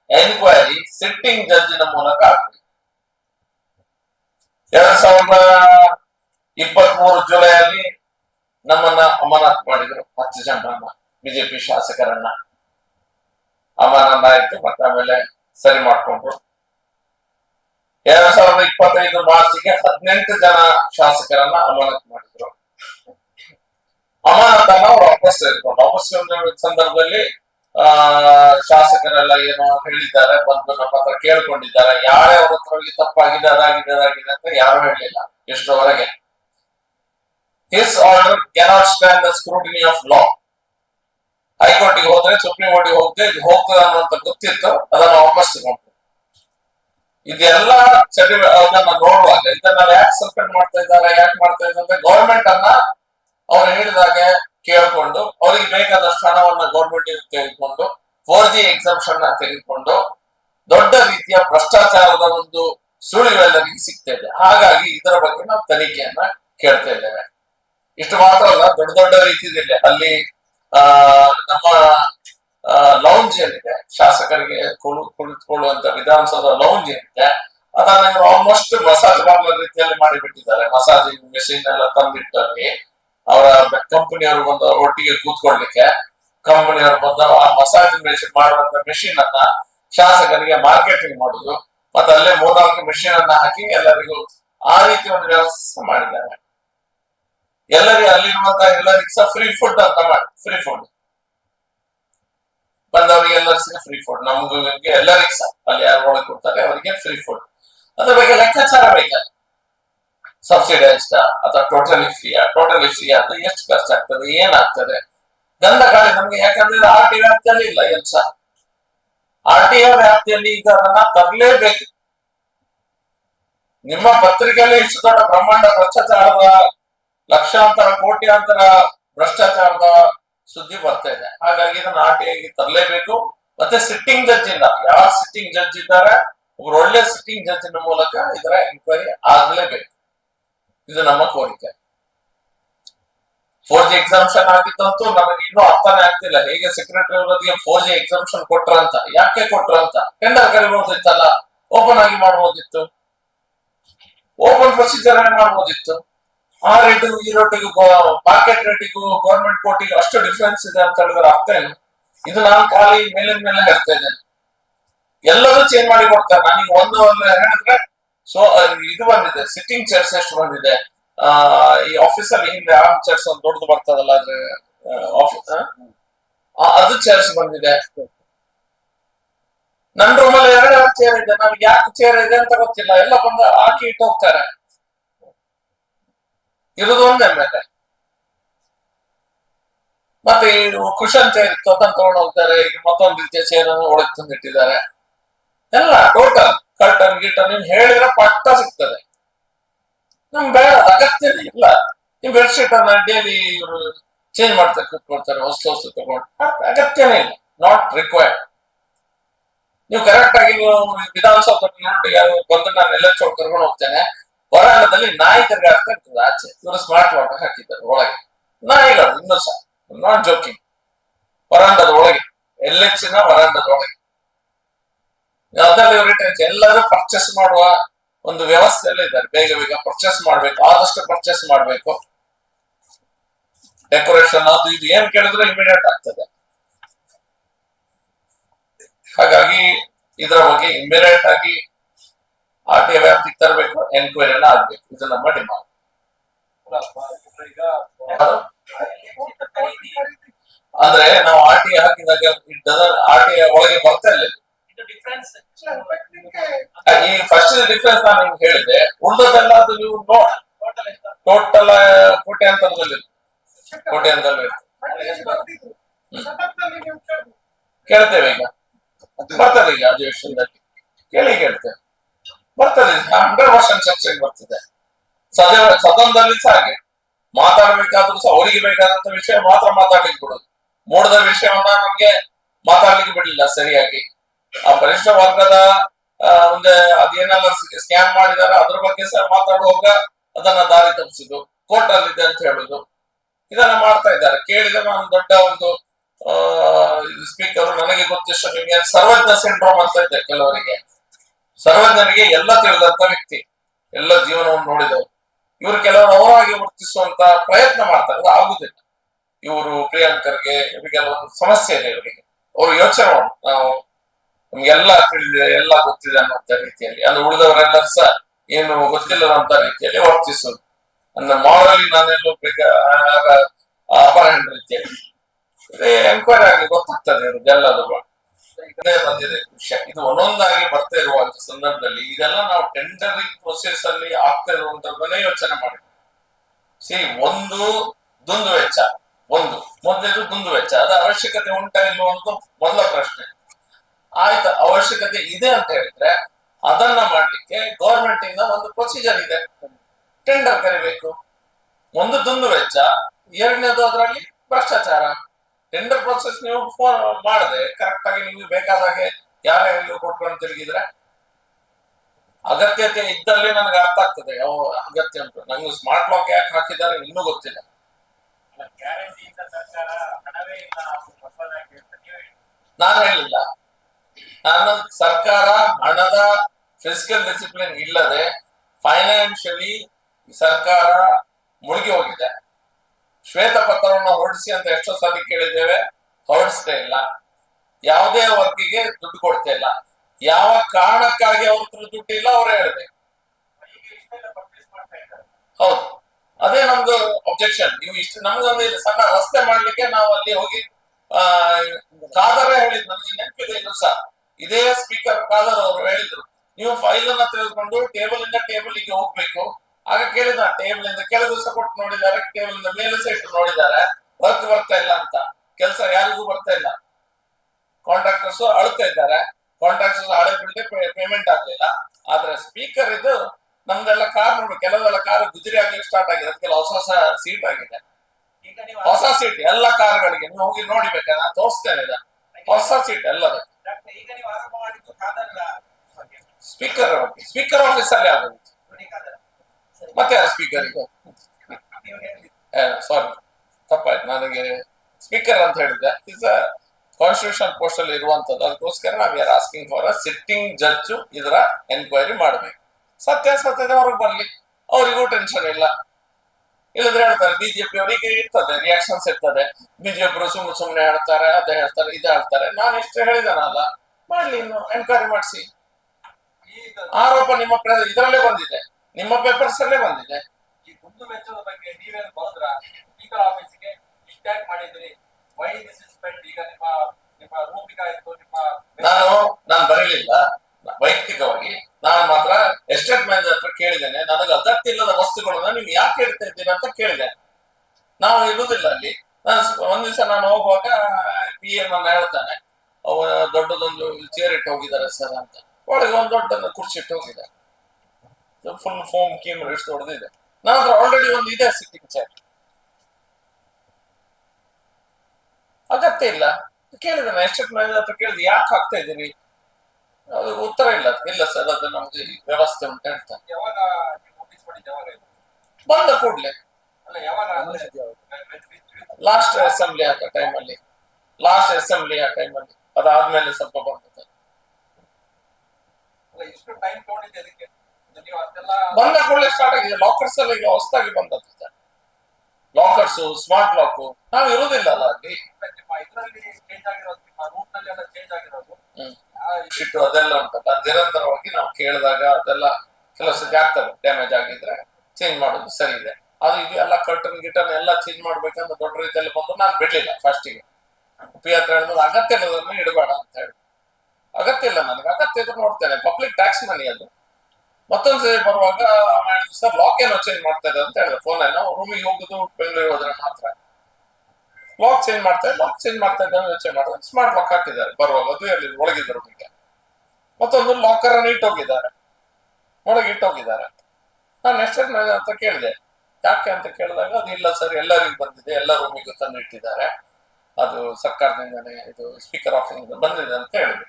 ಎನ್ಕ್ವೈರಿ ಸಿಟ್ಟಿಂಗ್ ಜಡ್ಜಿನ ಮೂಲಕ ಆಗ್ತದೆ. ಎರಡ್ ಸಾವಿರದ ಇಪ್ಪತ್ತ್ ಮೂರು ಜುಲೈಯಲ್ಲಿ ನಮ್ಮನ್ನ ಅಮಾನತ್ ಮಾಡಿದ್ರು ಹತ್ತು ಜನರನ್ನ ಬಿಜೆಪಿ ಶಾಸಕರನ್ನ. ಅಮಾನತ್ ಆಯ್ತು ಮತ್ತೆ ಆಮೇಲೆ ಸರಿ ಮಾಡ್ಕೊಂಡ್ರು. ಎರಡ್ ಸಾವಿರದ ಇಪ್ಪತ್ತೈದು ಮಾರ್ಚ್ಗೆ ಹದಿನೆಂಟು ಜನ ಶಾಸಕರನ್ನ ಅಮಾನತ್ ಮಾಡಿದ್ರು. ಅಮಾನತನ್ನ ಅವ್ರು ವಾಪಸ್ ತೆಗೆದುಕೊಂಡು ವಾಪಸ್ ಸಂದರ್ಭದಲ್ಲಿ, ಆ, ಶಾಸಕರೆಲ್ಲ ಏನೋ ಹೇಳಿದ್ದಾರೆ, ಬಂದು ನಮ್ಮ ಹತ್ರ ಕೇಳ್ಕೊಂಡಿದ್ದಾರೆ. ಯಾರೇ ಅವ್ರ ಹತ್ರ ಹೋಗಿ ತಪ್ಪಾಗಿದೆ, ಅದಾಗಿದೆ ಅದಾಗಿದೆ ಅಂತ ಯಾರು ಹೇಳಲಿಲ್ಲ ಎಷ್ಟರವರೆಗೆ. His order cannot stand the scrutiny of law ಹೈಕೋರ್ಟಿಗೆ ಹೋದ್ರೆ, ಸುಪ್ರೀಂ ಕೋರ್ಟಿಗೆ ಹೋಗದೆ ಇದು ಹೋಗ್ತದೆ ಅನ್ನುವಂತ ಗೊತ್ತಿತ್ತು, ಅದನ್ನ ವಾಪಸ್ ತಗೊಂಡ್ರು. ಇದೆಲ್ಲ ಚಟಿ ಅದನ್ನ ನೋಡುವಾಗ ಇದನ್ನ ಯಾಕೆ ಸಸ್ಪೆಂಡ್ ಮಾಡ್ತಾ ಇದ್ದಾರೆ ಯಾಕೆ ಮಾಡ್ತಾ ಇದ್ದಾರೆ ಅಂತ ಗೌರ್ಮೆಂಟ್ ಅನ್ನ ಅವ್ರು ಹೇಳಿದಾಗೆ ಕೇಳ್ಕೊಂಡು, ಅವ್ರಿಗೆ ಬೇಕಾದಷ್ಟು ಹಣವನ್ನ ಗೌರ್ಮೆಂಟ್ ತೆಗೆದುಕೊಂಡು ಫೋರ್ ಜಿ ಎಕ್ಸಾಮ್ಷನ್ ತೆಗೆದುಕೊಂಡು, ದೊಡ್ಡ ರೀತಿಯ ಭ್ರಷ್ಟಾಚಾರದ ಒಂದು ಸುಳಿವೆಲ್ಲರಿಗೆ ಸಿಗ್ತಾ ಇದೆ. ಹಾಗಾಗಿ ಇದರ ಬಗ್ಗೆ ನಾವು ತನಿಖೆಯನ್ನ ಕೇಳ್ತಾ ಇದ್ದೇವೆ. ಇಷ್ಟು ಮಾತ್ರ ಅಲ್ಲ, ದೊಡ್ಡ ದೊಡ್ಡ ರೀತಿಯಲ್ಲಿ ಅಲ್ಲಿ, ಆ, ನಮ್ಮ ಲೌಂಜ್ ಏನಿದೆ? ಶಾಸಕರಿಗೆ ಕುಳು, ಕುಳಿತುಕೊಳ್ಳುವಂತ ವಿಧಾನಸೌಧ ಲೌಂಜ್ ಏನಿದೆ? ಅದನ್ನ ಇವರು ಆಲ್ಮೋಸ್ಟ್ ಮಸಾಜ್ ಮಾಡುವ ರೀತಿಯಲ್ಲಿ ಮಾಡಿಬಿಟ್ಟಿದ್ದಾರೆ. ಮಸಾಜಿಂಗ್ ಮೆಷಿನ್ ಎಲ್ಲ ತಂದಿಟ್ಟಲ್ಲಿ. ಅವರ ಕಂಪನಿಯವರು ಬಂದು ಒಟ್ಟಿಗೆ ಕೂತ್ಕೊಳ್ಲಿಕ್ಕೆ ಕಂಪನಿಯವರು ಬಂದು ಆ ಮಸಾಜ್ ಮೆಷಿನ್ ಮಾಡುವಂತ ಮೆಷಿನ್ ಅನ್ನ ಶಾಸಕರಿಗೆ ಮಾರ್ಕೆಟಿಂಗ್ ಮಾಡುದು. ಮತ್ತೆ ಅಲ್ಲೇ ಮೂರ್ನಾಲ್ಕು ಮೆಷಿನ್ ಅನ್ನ ಹಾಕಿ ಎಲ್ಲರಿಗೂ ಆ ರೀತಿ ಒಂದು ವ್ಯವಸ್ಥೆ ಮಾಡಿದ್ದಾರೆ. ಎಲ್ಲರಿಗೂ ಅಲ್ಲಿರುವಂತಹ ಎಲ್ಲರಿಗೂ ಸಹ ಫ್ರೀ ಫುಡ್ ಅಂತ ಮಾಡಿ ಫ್ರೀ ಫುಡ್ ಬಂದವರಿಗೆ ಎಲ್ಲರಿಗೂ ಫ್ರೀ ಫುಡ್ ನಮ್ಗೆ ಎಲ್ಲರಿಗೂ ಸಹ ಅಲ್ಲಿ ಯಾರು ಒಳಗೆ ಕೊಡ್ತಾರೆ, ಅವರಿಗೆ ಫ್ರೀ ಫುಡ್ ಅದ್ರ ಬಗ್ಗೆ ಲೆಕ್ಕಾಚಾರ ಬೇಕಾದ್ರೆ ಸಬ್ಸಿಡೈಸ್ಡ್ ಅಥವಾ ಟೋಟಲಿ ಫ್ರೀಯಾ ಟೋಟಲಿ ಫ್ರೀ ಅದು ಎಷ್ಟು ಖರ್ಚಾಗ್ತದೆ? ಏನಾಗ್ತದೆ? ಗಂಧ ಗಾಳಿ ನಮ್ಗೆ ಯಾಕಂದ್ರೆ ಆರ್ ಟಿ ವ್ಯಾಪ್ತಿಯಲ್ಲಿ ಇಲ್ಲ ಎಲ್ಸ. ಆರ್ ಟಿ ವ್ಯಾಪ್ತಿಯಲ್ಲಿ ಈಗ ಅದನ್ನ ತರಲೇಬೇಕು. ನಿಮ್ಮ ಪತ್ರಿಕೆಯಲ್ಲಿ ಇಷ್ಟು ದೊಡ್ಡ ಬ್ರಹ್ಮಾಂಡ ಭ್ರಷ್ಟಾಚಾರದ ಲಕ್ಷಾಂತರ, ಕೋಟ್ಯಾಂತರ ಭ್ರಷ್ಟಾಚಾರದ ಸುದ್ದಿ ಬರ್ತಾ ಇದೆ. ಹಾಗಾಗಿ ಇದನ್ನ ಆಟಿಯಾಗಿ ತರಲೇಬೇಕು. ಮತ್ತೆ ಸಿಟ್ಟಿಂಗ್ ಜಡ್ಜ್ ಇಂದ ಯಾವ ಸಿಟ್ಟಿಂಗ್ ಜಡ್ಜ್ ಇದ್ದಾರೆ, ಒಬ್ರು ಒಳ್ಳೆ ಸಿಟ್ಟಿಂಗ್ ಜಡ್ಜಿನ ಮೂಲಕ ಇದರ ಎಂಕ್ವೈರಿ ಆಗ್ಲೇಬೇಕು. ಇದು ನಮ್ಮ ಕೋರಿಕೆ. ಫೋರ್ ಜಿ ಎಕ್ಸಾಮ್ಷನ್ ಆಗಿತ್ತಂತೂ ನಮಗೆ ಇನ್ನೂ ಅರ್ಥನೇ ಆಗ್ತಿಲ್ಲ. ಹೇಗೆ ಸೆಕ್ರೆಟರಿ ಅವರಿಗೆ ಫೋರ್ ಜಿ ಎಕ್ಸಾಮ್ಷನ್ ಕೊಟ್ರಂತ, ಯಾಕೆ ಕೊಟ್ರಂತ? ಟೆಂಡರ್ ಕರಿಬಹುದಿತ್ತಲ್ಲ ಓಪನ್ ಆಗಿ ಮಾಡಬಹುದಿತ್ತು ಓಪನ್ ಪ್ರೊಸೀಜರ್ ಮಾಡಬಹುದಿತ್ತು ಆ ರೇಟಿಗೂ ಈ ರೇಟಿಗೂ ಮಾರ್ಕೆಟ್ ರೇಟಿಗೂ ಗೌರ್ಮೆಂಟ್ ಕೋರ್ಟಿಗೂ ಅಷ್ಟು ಡಿಫರೆನ್ಸ್ ಇದೆ ಅಂತ ಹೇಳಿದ್ರೆ ಅರ್ಥ ಇಲ್ಲ. ಇದು ನಾನು ಖಾಲಿ ಮೇಲಿನ ಮೇಲೆ ಹೇಳ್ತಾ ಇದ್ದೇನೆ. ಎಲ್ಲರೂ ಚೇಂಜ್ ಮಾಡಿ ಕೊಡ್ತಾರೆ. ನನಗೆ ಒಂದು ಹೇಳಿದ್ರೆ ಸೊ ಇದು ಬಂದಿದೆ. ಸಿಟ್ಟಿಂಗ್ ಚೇರ್ಸ್ ಎಷ್ಟು ಬಂದಿದೆ? ಆ, ಈ ಆಫೀಸಲ್ಲಿ ಹಿಂದೆ ಆರ್ಮ್ ಚೇರ್ಸ್ ಒಂದು ದೊಡ್ಡದು ಬರ್ತದಲ್ಲ ಅದ್ರ ಅದು ಚೇರ್ಸ್ ಬಂದಿದೆ. ನನ್ನ ರೂಮಲ್ಲಿ ಎರಡು ಚೇರ್ ಇದೆ. ನಮ್ಗೆ ಯಾಕೆ ಚೇರ್ ಇದೆ ಅಂತ ಗೊತ್ತಿಲ್ಲ. ಎಲ್ಲ ಬಂದು ಹಾಕಿ ಇಟ್ಟು ಹೋಗ್ತಾರೆ. ಇರೋದು ಒಂದೇ ಮೇಲೆ. ಮತ್ತೆ ಈ ಕುಶನ್ ಚೇರ್ ಸ್ವತಂತ್ರ ತಗೊಂಡು ಹೋಗ್ತಾರೆ, ಈಗ ಮತ್ತೊಂದು ರೀತಿಯ ಚೇರ್ ಅನ್ನು ಒಳಗೆ ತಂದಿಟ್ಟಿದ್ದಾರೆ. ಎಲ್ಲ ಟೋಟಲ್ ಕರ್ಟನ್ ಗಿಟನ್ ನೀವು ಹೇಳಿದ್ರೆ ಪಟ್ಟ ಸಿಗ್ತದೆ. ನಮ್ ಬೇಡ ಅಗತ್ಯನೇ ಇಲ್ಲ. ನೀವು ಬೆಡ್ಶೀಟ್ ಅನ್ನ ಡೈಲಿ ಇವರು ಚೇಂಜ್ ಮಾಡ್ತಾ ಕೂತ್ಕೊಳ್ತಾರೆ ಹೊಸ ಹೊಸ ತಗೊಂಡು. ಅಗತ್ಯನೇ ಇಲ್ಲ. ನಾಟ್ ರಿಕ್ವೈರ್ಡ್ ನೀವು ಕರೆಕ್ಟ್ ಆಗಿ ನೀವು ವಿಧಾನಸೌಧ ನೋಡಿ ಬಂದು ನಾನು ಎಲ್ಲ ಕರ್ಕೊಂಡು ಹೋಗ್ತೇನೆ. ಹೊರಾಂಗಣದಲ್ಲಿ ನಾಯಿ ತಿರ್ಗಾಡ್ತಾ ಇರ್ತದೆ. ಆಚೆ ಇವರು ಸ್ಮಾರ್ಟ್ ವಾಟರ್ ಹಾಕಿದ್ದಾರೆ ಒಳಗೆ. ನಾಯಿಗಳು ಇನ್ನೂ ಸಹ ನಾಟ್ ಜೋಕಿಂಗ್ ವರಾಂಡದ ಒಳಗೆ ಎಲ್ಲೆಚ್ಚಿನ ವರಾಂಡದ ಒಳಗೆ. ಅದರಲ್ಲಿ ರಿಟರ್ನ್ಸ್ ಎಲ್ಲರೂ ಪರ್ಚೇಸ್ ಮಾಡುವ ಒಂದು ವ್ಯವಸ್ಥೆಯಲ್ಲೇ ಇದ್ದಾರೆ. ಬೇಗ ಬೇಗ ಪರ್ಚೇಸ್ ಮಾಡ್ಬೇಕು, ಆದಷ್ಟು ಪರ್ಚೇಸ್ ಮಾಡ್ಬೇಕು. ಡೆಕೋರೇಷನ್ ಅದು ಇದು, ಏನ್ ಕೇಳಿದ್ರೆ ಇಮಿಡಿಯೇಟ್ ಆಗ್ತದೆ. ಹಾಗಾಗಿ ಇದರ ಬಗ್ಗೆ ಇಮಿಡಿಯೇಟ್ ಆಗಿ ಆರ್ ಟಿ ವ್ಯಾಪ್ತಿಗೆ ತರಬೇಕು ಎನ್ಕ್ವೈರಿ ಎಲ್ಲ ಆಗ್ಬೇಕು. ಇದು ನಮ್ಮ ಡಿಮಾಂಡ್ ಅಂದ್ರೆ ನಾವು ಆರ್ ಟಿ ಹಾಕಿದಾಗ ಆರ್ ಟಿ ಒಳಗೆ ಬರ್ತಾ ಇಲ್ಲ. ಈ ಫಸ್ಟ್ ಡಿಫ್ರೆನ್ಸ್ ನಾನು ನಿಮ್ಗೆ ಹೇಳಿದೆ. ಉಳಿದದೆಲ್ಲ ಅದು ನೀವು ಟೋಟಲ್ ಕೋಟೆ ಕೋಟ್ಯಾಂತರದಲ್ಲಿ ಕೋಟೆ ಅಂತರಲ್ಲಿ ಕೇಳ್ತೇವೆ ಈಗ. ಬರ್ತದೆ ಈಗ ಅಧಿವೇಶನದಲ್ಲಿ. ಕೇಳಿ, ಕೇಳ್ತೇವೆ. ಬರ್ತದೆ. ಹಂಡ್ರೆಡ್ ಪರ್ಸೆಂಟ್ ಚರ್ಚೆಗೆ ಬರ್ತದೆ. ಸದನ ಸದನದಲ್ಲಿ ಸಹ ಹಾಗೆ. ಮಾತಾಡ್ಬೇಕಾದ್ರೂ ಸಹ ಅವರಿಗೆ ಬೇಕಾದಂತ ವಿಷಯ ಮಾತ್ರ ಮಾತಾಡ್ಲಿಕ್ಕೆ ಬಿಡೋದು. ಮೂಡದ ವಿಷಯವನ್ನ ನಮ್ಗೆ ಮಾತಾಡ್ಲಿಕ್ಕೆ ಬಿಡಲಿಲ್ಲ ಸರಿಯಾಗಿ. ಆ ಪರಿಷ್ಠ ವರ್ಗದ ಒಂದು ಅದೇನೆಲ್ಲ ಸ್ಕ್ಯಾನ್ ಮಾಡಿದಾರೆ, ಅದ್ರ ಬಗ್ಗೆ ಸಹ ಮಾತಾಡುವಾಗ ಅದನ್ನ ದಾರಿ ತಪ್ಪಿಸಿದ್ರು ಕೋರ್ಟ್ ಅಲ್ಲಿ ಇದೆ ಅಂತ ಹೇಳುದು. ಇದನ್ನ ಮಾಡ್ತಾ ಇದ್ದಾರೆ. ಕೇಳಿದ ನಾನು ದೊಡ್ಡ ಒಂದು ಸ್ಪೀಕರ್ ನನಗೆ ಗೊತ್ತಿಷ್ಟು ನಿಮಗೆ ಸರ್ವಜ್ಞ ಸಿಂಡ್ರೋಮ್ ಅಂತ ಇದೆ ಕೆಲವರಿಗೆ. ಸರ್ವಜ್ಞನಿಗೆ ಎಲ್ಲ ತಿಳಿದಂತ ವ್ಯಕ್ತಿ, ಎಲ್ಲ ಜೀವನವನ್ನು ನೋಡಿದವರು ಇವರು ಕೆಲವರು ಅವರಾಗಿ ವರ್ತಿಸುವಂತ ಪ್ರಯತ್ನ ಮಾಡ್ತಾರೆ, ಅದು ಆಗುದಿಲ್ಲ. ಇವರು ಪ್ರಿಯಾಂಕರ್ಗೆ ಇವರಿಗೆಲ್ಲ ಒಂದು ಸಮಸ್ಯೆ ಇದೆ ಇವರಿಗೆ. ಅವರು ಯೋಚನೆ ಮಾಡು ನಾವು ನಮ್ಗೆಲ್ಲ ತಿಳಿದಿದೆ, ಎಲ್ಲ ಗೊತ್ತಿದೆ ಅನ್ನುವಂತ ರೀತಿಯಲ್ಲಿ. ಅಂದ್ರೆ ಉಳಿದವರೆಲ್ಲರೂ ಸಹ ಏನು ಗೊತ್ತಿಲ್ಲದಂತ ರೀತಿಯಲ್ಲಿ ವರ್ತಿಸೋದು. ಅಂದ್ರೆ ಮಾವರಲ್ಲಿ ನಾನೆಲ್ಲೋ ಬೇಗ ರೀತಿಯಲ್ಲಿ. ಎಂಕ್ವೈರಿ ಆಗಿ ಗೊತ್ತಾಗ್ತದೆ ಇದೇ ಬಂದಿದೆ ವಿಷಯ ಇದು ಒಂದೊಂದಾಗಿ ಬರ್ತಾ ಇರುವಂತ ಸಂದರ್ಭದಲ್ಲಿ ಇದೆಲ್ಲ ನಾವು ಟೆಂಡರಿಂಗ್ ಪ್ರೊಸೆಸ್ ಅಲ್ಲಿ ಆಗ್ತಾ ಇರುವಂತದ್ದನ್ನೇ ಯೋಚನೆ ಮಾಡಿ ಸಿ ಒಂದು ದುಂದು ವೆಚ್ಚ, ಒಂದು. ಮೊದಲೇದು ದುಂದು ವೆಚ್ಚ, ಅದ ಅವಶ್ಯಕತೆ ಉಂಟಾ ಇಲ್ವೋ ಅನ್ನೋದು ಮೊದಲ ಪ್ರಶ್ನೆ. ಆಯ್ತು, ಅವಶ್ಯಕತೆ ಇದೆ ಅಂತ ಹೇಳಿದ್ರೆ ಅದನ್ನ ಮಾಡ್ಲಿಕ್ಕೆ ಗೌರ್ಮೆಂಟ್ ಇಂದ ಒಂದು ಪ್ರೊಸೀಜರ್ ಇದೆ. ಟೆಂಡರ್ ಕರಿಬೇಕು. ಒಂದು ದುಂದು ವೆಚ್ಚ, ಎರಡನೇದು ಅದರಲ್ಲಿ ಭ್ರಷ್ಟಾಚಾರ. ಟೆಂಡರ್ ಪ್ರೊಸೆಸ್ ನೀವು ಫೋನ್ ಮಾಡದೆ ಕರೆಕ್ಟ್ ಆಗಿ ಯಾರ ಬೇಕಾದಾಗೆ ಯಾರ್ಯಾರಿಗೆ ಕೊಟ್ಕೊಂಡು ತಿರುಗಿದ್ರೆ ಅಗತ್ಯತೆ ಇದ್ದಲ್ಲಿ ನನಗೆ ಅರ್ಥ ಆಗ್ತದೆ. ಯಾವ ಅಗತ್ಯ ಉಂಟು. ನಂಗೆ ಸ್ಮಾರ್ಟ್ ಲಾಕ್ ಯಾಕೆ ಹಾಕಿದ್ದಾರೆ ಇನ್ನೂ ಗೊತ್ತಿಲ್ಲ. ನಾನು ಹೇಳಿಲ್ಲ. ನಾನು ಸರ್ಕಾರ ಹಣದ ಫಿಸಿಕಲ್ ಡಿಸಿಪ್ಲಿನ್ ಇಲ್ಲದೆ ಫೈನಾನ್ಷಿಯಲಿ ಸರ್ಕಾರ ಮುಳುಗಿ ಹೋಗಿದೆ. ಶ್ವೇತಪತ್ರವನ್ನು ಹೊರಡಿಸಿ ಅಂತ ಎಷ್ಟೋ ಸತಿ ಕೇಳಿದ್ದೇವೆ, ಹೊರಡಿಸ್ತಾ ಇಲ್ಲ. ಯಾವುದೇ ವರ್ಗಿಗೆ ದುಡ್ಡು ಕೊಡ್ತಾ ಇಲ್ಲ. ಯಾವ ಕಾರಣಕ್ಕಾಗಿ ಅವ್ರ ಹತ್ರ ದುಡ್ಡು ಇಲ್ಲ, ಅವ್ರು ಹೇಳಿದೆ ಹೌದು. ಅದೇ ನಮ್ದು ಅಬ್ಜೆಕ್ಷನ್ ನೀವು ಇಷ್ಟು, ನಮ್ದೊಂದು ಸಣ್ಣ ರಸ್ತೆ ಮಾಡ್ಲಿಕ್ಕೆ ನಾವು ಅಲ್ಲಿ ಹೋಗಿ, ಆ ಕಾದರ ಹೇಳಿದ್ ನನಗೆ ನೆನಪಿದೆ ಇನ್ನು ಸಹ. ಇದೇ ಸ್ಪೀಕರ್ ಕಾದರ್ ಅವರು ಹೇಳಿದ್ರು. ನೀವು ಫೈಲ್ ಅನ್ನ ತೆಗೆದುಕೊಂಡು ಟೇಬಲ್ ಇಂದ ಟೇಬಲ್ಗೆ ಹೋಗ್ಬೇಕು. ಆಗ ಕೇಳಿದ ಟೇಬಲ್ ಇಂದ ಕೆಲವು ದಿವಸ ಕೊಟ್ಟು ನೋಡಿದ್ದಾರೆ ಟೇಬಲ್ ಇಂದ ಮೇಲೆ ಇಟ್ಟು ನೋಡಿದ್ದಾರೆ. ವರ್ಕ್ ಬರ್ತಾ ಇಲ್ಲ ಅಂತ. ಕೆಲಸ ಯಾರಿಗೂ ಬರ್ತಾ ಇಲ್ಲ. ಕಾಂಟ್ರಾಕ್ಟರ್ಸ್ ಅಳ್ತಾ ಇದ್ದಾರೆ. ಕಾಂಟ್ರಾಕ್ಟರ್ಸ್ ಹಳೆ ಬಿಡದೆ ಪೇಮೆಂಟ್ ಆಗ್ಲಿಲ್ಲ. ಆದ್ರೆ ಸ್ಪೀಕರ್ ಇದು ನಮ್ದೆಲ್ಲ ಕಾರ್ ನೋಡಿ ಕೆಲವೆಲ್ಲ ಕಾರ್ ಗುಜರಿ ಆಗ್ಲಿಕ್ಕೆ ಸ್ಟಾರ್ಟ್ ಆಗಿದೆ. ಅದಕ್ಕೆಲ್ಲ ಹೊಸ ಹೊಸ ಸೀಟ್ ಆಗಿದೆ. ಹೊಸ ಸೀಟ್ ಎಲ್ಲ ಕಾರ್ಗಳಿಗೆ ನೀವು ಹೋಗಿ ನೋಡಿ ಬೇಕಾ ನಾನು ತೋರಿಸ್ತೇನೆ. ಹೊಸ ಸೀಟ್ ಎಲ್ಲದಕ್ಕೆ. ಸ್ಪೀಕರ್ ಸ್ಪೀಕರ್ ಆಫೀಸ್ ಅಲ್ಲಿ ಆಗೋದು ಧ್ವನಿ ಖಾದರ್ ಸರಿ. ಮತ್ತೆ ಯಾರು ಸ್ಪೀಕರ್ ಸಾರಿ ತಪ್ಪಾಯ್ತು. ನನಗೆ ಸ್ಪೀಕರ್ ಅಂತ ಹೇಳಿದ್ದೆ. ಇಸ್ ಕಾನ್ಸ್ಟಿಟ್ಯೂಷನ್ ಪೋಸ್ಟ್ ಅಲ್ಲಿ ಇರುವಂತದ್ದು. ಅದಕ್ಕೋಸ್ಕರ ನಾವು ಯಾರು asking for a sitting judge ಇದರ ಎನ್ಕ್ವೈರಿ ಮಾಡಬೇಕು. ಸತ್ಯಾಸತ್ಯತೆ ಹೊರಗೆ ಬರ್ಲಿ. ಅವರಿಗೂ ಟೆನ್ಷನ್ ಇಲ್ಲ. ಇಲ್ಲದ್ರೆ ಹೇಳ್ತಾರೆ ಬಿಜೆಪಿ ಅವರಿಗೆ ಇರ್ತದೆ ರಿಯಾಕ್ಷನ್ಸ್ ಇರ್ತದೆ. ಬಿಜೆಪಿ ಸುಮ್ಮನೆ ಸುಮ್ಮನೆ ಹೇಳ್ತಾರೆ, ಅದ ಹೇಳ್ತಾರೆ, ಇದ ಹೇಳ್ತಾರೆ. ನಾನು ಇಷ್ಟು ಹೇಳಿದಾನಲ್ಲ. ಮಾಡ್ಲಿ ಇನ್ನು ಎನ್ಕ್ವೈರಿ ಮಾಡಿಸಿ. ಆರೋಪ ನಿಮ್ಮ ಇದರಲ್ಲೇ ಬಂದಿದೆ. ನಿಮ್ಮ ಪೇಪರ್ಸ್ ಅಲ್ಲೇ ಬಂದಿದೆ. ಈ ಗುಂಡು ವೆಚ್ಚದ ಬಗ್ಗೆ ನೀವೇನು ಬಂದ್ರ ಸ್ಪೀಕರ್ ಆಫೀಸ್ಗೆ ಇಷ್ಟ್ಯಾಕ್ ಮಾಡಿದ್ರಿ. ವೈ ದಿಸ್ ಇಸ್ ಸ್ಪೆಂಡ್ ಈಗ ನಿಮ್ಮ ನಿಮ್ಮ ರೂಪಿಕ ಆಯ್ತು ನಿಮ್ಮ ನಾನು ನಾನು ಬರಲಿಲ್ಲ. ವೈಯಕ್ತಿಕವಾಗಿ ನಾನು ಮಾತ್ರ ಎಸ್ಟೇಟ್ ಮ್ಯಾನೇಜರ್ ಹತ್ರ ಕೇಳಿದ್ದೇನೆ. ನನಗೆ ಅಗತ್ಯ ಇಲ್ಲದ ವಸ್ತುಗಳನ್ನ ನೀವು ಯಾಕೆ ಇಡ್ತಾ ಇದ್ದೀರಾ ಅಂತ ಕೇಳಿದೆ. ನಾವು ಇರುವುದಿಲ್ಲ ಅಲ್ಲಿ. ನಾನು ಒಂದ್ ದಿವಸ ನಾನು ಹೋಗುವಾಗ ಪಿ ಎಂ ಅನ್ನ ಹೇಳ್ತಾನೆ. ಅವ ದೊಡ್ಡದೊಂದು ಚೇರ್ ಇಟ್ಟು ಹೋಗಿದ್ದಾರೆ ಸರ್ ಅಂತ. ಒಳಗೆ ಒಂದು ದೊಡ್ಡ ಕುರ್ಚಿ ಇಟ್ಟು ಹೋಗಿದ್ದಾರೆ. ಫುಲ್ ಫೋಮ್ ಕೀಮ್ ರೇಟ್ಸ್ ದೊಡ್ಡದಿದೆ ನನ್ನ ಹತ್ರ ಆಲ್ರೆಡಿ ಒಂದು ಇದೆ ಸಿಟ್ಟಿಂಗ್ ಚೇರ್ ಅಗತ್ಯ ಇಲ್ಲ. ಕೇಳಿದೆ ನಾನು ಎಸ್ಟೇಟ್ ಮ್ಯಾನೇಜರ್ ಹತ್ರ ಕೇಳಿದೆ ಯಾಕೆ ಹಾಕ್ತಾ ಇದ್ದೀರಿ? ಅದು ಉತ್ತರ ಇಲ್ಲ ಇಲ್ಲ ಸರ್ ಅದು ನಮ್ಗೆ ವ್ಯವಸ್ಥೆ ಉಂಟು ಹೇಳ್ತಾರೆ ಇದು? ಬಂದ ಕೂಡ್ಲೆ. ಅಲ್ಲ ಯಾವಾಗ ಲಾಸ್ಟ್ ಅಸೆಂಬ್ಲಿ ಆ ಟೈಮಲ್ಲಿ ಲಾಸ್ಟ್ ಅಸೆಂಬ್ಲಿ ಆ ಟೈಮಲ್ಲಿ ಅದಾದ್ಮೇಲೆ ಸ್ವಲ್ಪ ಬಂದದ್ದು ಬಂದ ಕೂಡಲೇ ಸ್ಟಾರ್ಟ್ ಆಗಿದೆ. ಲಾಕರ್ಸ್ ಎಲ್ಲ ಈಗ ಹೊಸದಾಗಿ ಬಂದದ್ದು ಲಾಕರ್ಸ್ ಸ್ಮಾರ್ಟ್ ಲಾಕ್ ನಾವು ಇರುವುದಿಲ್ಲ ಅಲ್ಲ ಅಲ್ಲಿ. ಅದೆಲ್ಲ ಉಂಟಲ್ಲ, ನಿರಂತರವಾಗಿ ನಾವು ಕೇಳಿದಾಗ ಅದೆಲ್ಲ ಕೆಲಸ ಆಗ್ತದೆ. ಡ್ಯಾಮೇಜ್ ಆಗಿದ್ರೆ ಚೇಂಜ್ ಮಾಡೋದು ಸರಿ ಇದೆ. ಅದು ಇದು ಎಲ್ಲ ಕರ್ಟನ್ ಗಿಟನ್ ಎಲ್ಲ ಚೇಂಜ್ ಮಾಡ್ಬೇಕಂತ ದೊಡ್ಡ ರೀತಿಯಲ್ಲಿ ಬಂದು ನಾನು ಬಿಡ್ಲಿಲ್ಲ ಫಸ್ಟಿಗೆ ಪಿ ಹತ್ರ ಹೇಳಿದ್ರು ಅಗತ್ಯ ಇರೋದನ್ನ ಇಡಬೇಡ ಅಂತ ಹೇಳಿ. ಅಗತ್ಯ ಇಲ್ಲ ನನಗೆ. ಅಗತ್ಯ ಇದ್ರೆ ನೋಡ್ತೇನೆ. ಪಬ್ಲಿಕ್ ಟ್ಯಾಕ್ಸ್ ಮನಿ ಅದು. ಮತ್ತೊಂದ್ಸರಿ ಬರುವಾಗ ಸರ್ ಲಾಕ್ ಏನೋ ಚೇಂಜ್ ಮಾಡ್ತಾ ಅಂತ ಹೇಳಿದೆ ಫೋನ್ ನಾವು ರೂಮಿಗೆ ಹೋಗುದು, ಬೆಂಗಳೂರಿಗೆ ಹೋದ್ರೆ ಮಾತ್ರ. ಲಾಕ್ ಚೇಂಜ್ ಮಾಡ್ತಾ ಲಾಕ್ ಚೇಂಜ್ ಮಾಡ್ತಾ ಇದ್ದಾರೆ ಯೋಚನೆ ಮಾಡಿದ್ರೆ ಸ್ಮಾರ್ಟ್ ಲಾಕ್ ಹಾಕಿದ್ದಾರೆ ಬರುವಾಗ, ಅದು ಎಲ್ಲಿ ಒಳಗಿದ್ದ ರೂಮಿಗೆ ಮತ್ತೊಂದು ಲಾಕರ್ ಅನ್ನು ಇಟ್ಟೋಗಿದ್ದಾರೆ. ಒಳಗೆ ಇಟ್ಟೋಗಿದ್ದಾರೆ. ನಾನು ನೆಕ್ಸ್ಟ್ ಅಂತ ಕೇಳಿದೆ. ಯಾಕೆ ಅಂತ ಕೇಳಿದಾಗ, ಅದು ಇಲ್ಲ ಸರ್ ಎಲ್ಲರಿಗೂ ಬಂದಿದೆ, ಎಲ್ಲ ರೂಮಿಗೂ ತಂದು ಇಟ್ಟಿದ್ದಾರೆ. ಅದು ಸರ್ಕಾರದಿಂದನೇ ಇದು ಸ್ಪೀಕರ್ ಆಫೀಸಿಂದ ಬಂದಿದೆ ಅಂತ ಹೇಳಿದೆ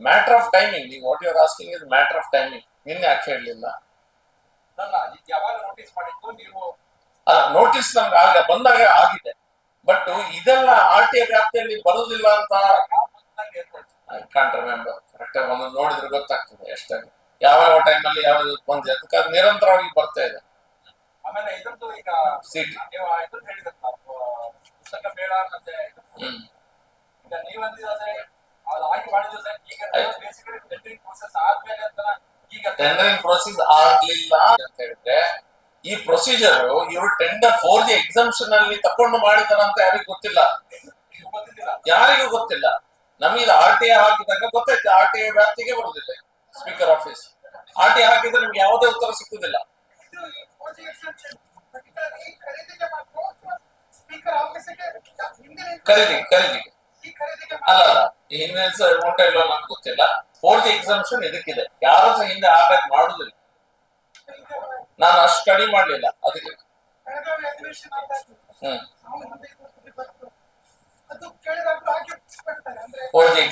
ಮ್ಯಾಟರ್ ಆಫ್ ಟೈಮಿಂಗ್ ನೀವು what you're asking is matter of timing ನಿನ್ನೆ ಯಾಕೆ ಹೇಳಲಿಲ್ಲ? ಅಲ್ಲ ನೋಟಿಸ್ ಮಾಡಿದ್ದು? ನೀವು ನೋಟಿಸ್ ನಮ್ಗೆ ಆಗ ಬಂದಾಗ ಆಗಿದೆ. ಬಟ್ ಇದೆಲ್ಲ ಆರ್ ಟಿ ಐ ವ್ಯಾಪ್ತಿಯಲ್ಲಿ ಬರೋದಿಲ್ಲ ಅಂತ ಕಾಂಟ್ ರಿಮೆಂಬರ್ ಕರೆಕ್ಟ್ ಆಗಿ ಒಂದು ನೋಡಿದ್ರೆ ಗೊತ್ತಾಗ್ತದೆ ಎಷ್ಟಾಗಿ ಯಾವ ಯಾವ ಅಲ್ಲಿ ಯಾವ ಬಂದಿದೆ? ಅದಕ್ಕೆ ಅದು ನಿರಂತರವಾಗಿ ಬರ್ತಾ ಇದೆ. ಆಮೇಲೆ ಇದ್ರದ್ದು ಈಗ ಸೀಟ್ ನೀವು ಇದ್ರದ್ದು ಹೇಳಿದ್ರಲ್ಲ ಪುಸ್ತಕ ಬೇಡ ಮತ್ತೆ ಈಗ ನೀವು ಅಂದಿದ್ರೆ ಅದು ಆಗಿ ಮಾಡಿದ್ರೆ ಈಗ. ಬೇಸಿಕಲಿ ಟೆಂಡರಿಂಗ್ ಪ್ರೋಸೆಸ್ ಆದ್ಮೇಲೆ ಅಂತ ಈಗ ಟೆಂಡರಿಂಗ್ ಪ್ರೊಸೀಸ್ ಆಗ್ಲಿಲ್ಲ ಅಂತ ಹೇಳಿದ್ರೆ, ಈ ಪ್ರೊಸೀಜರ್ ಇವರು ಟೆಂಡರ್ ಫೋರ್ ಜಿ ಎಕ್ಸಾಮ್ಷನ್ ಅಲ್ಲಿ ತಕೊಂಡು ಮಾಡಿದಾರಂತ ಯಾರಿಗೂ ಗೊತ್ತಿಲ್ಲ. ಯಾರಿಗೂ ಗೊತ್ತಿಲ್ಲ. ನಮಗೆ ಆರ್ ಟಿ ಐ ಹಾಕಿದಾಗ ಗೊತ್ತಾಯ್ತು ಆರ್ ಟಿ ಐ ವ್ಯಾಪ್ತಿಗೆ ಬರುದಿಲ್ಲ speaker office R T I ಹಾಕಿದ್ರೆ ನಿಮ್ಗೆ ಯಾವುದೇ ಉತ್ತರ ಸಿಕ್ಕುದಿಲ್ಲ. ಖರೀದಿ ಖರೀದಿಗೆ ಅಲ್ಲ ಅಲ್ಲ ಹಿಂದಿನ ಉಂಟ ಇಲ್ಲ ನಮ್ಗೆ ಗೊತ್ತಿಲ್ಲ. ಫೋರ್ ಜಿ ಎಕ್ಸಾಮ್ಷನ್ ಇದಕ್ಕಿದೆ ಯಾರು ಸಹ ಹಿಂದೆ ಆರ್ಡರ್ ಮಾಡುದಿಲ್ಲ. ನಾನು ಅಷ್ಟು ಸ್ಟಡಿ ಮಾಡ್ಲಿಲ್ಲ, ಅದಕ್ಕೆ.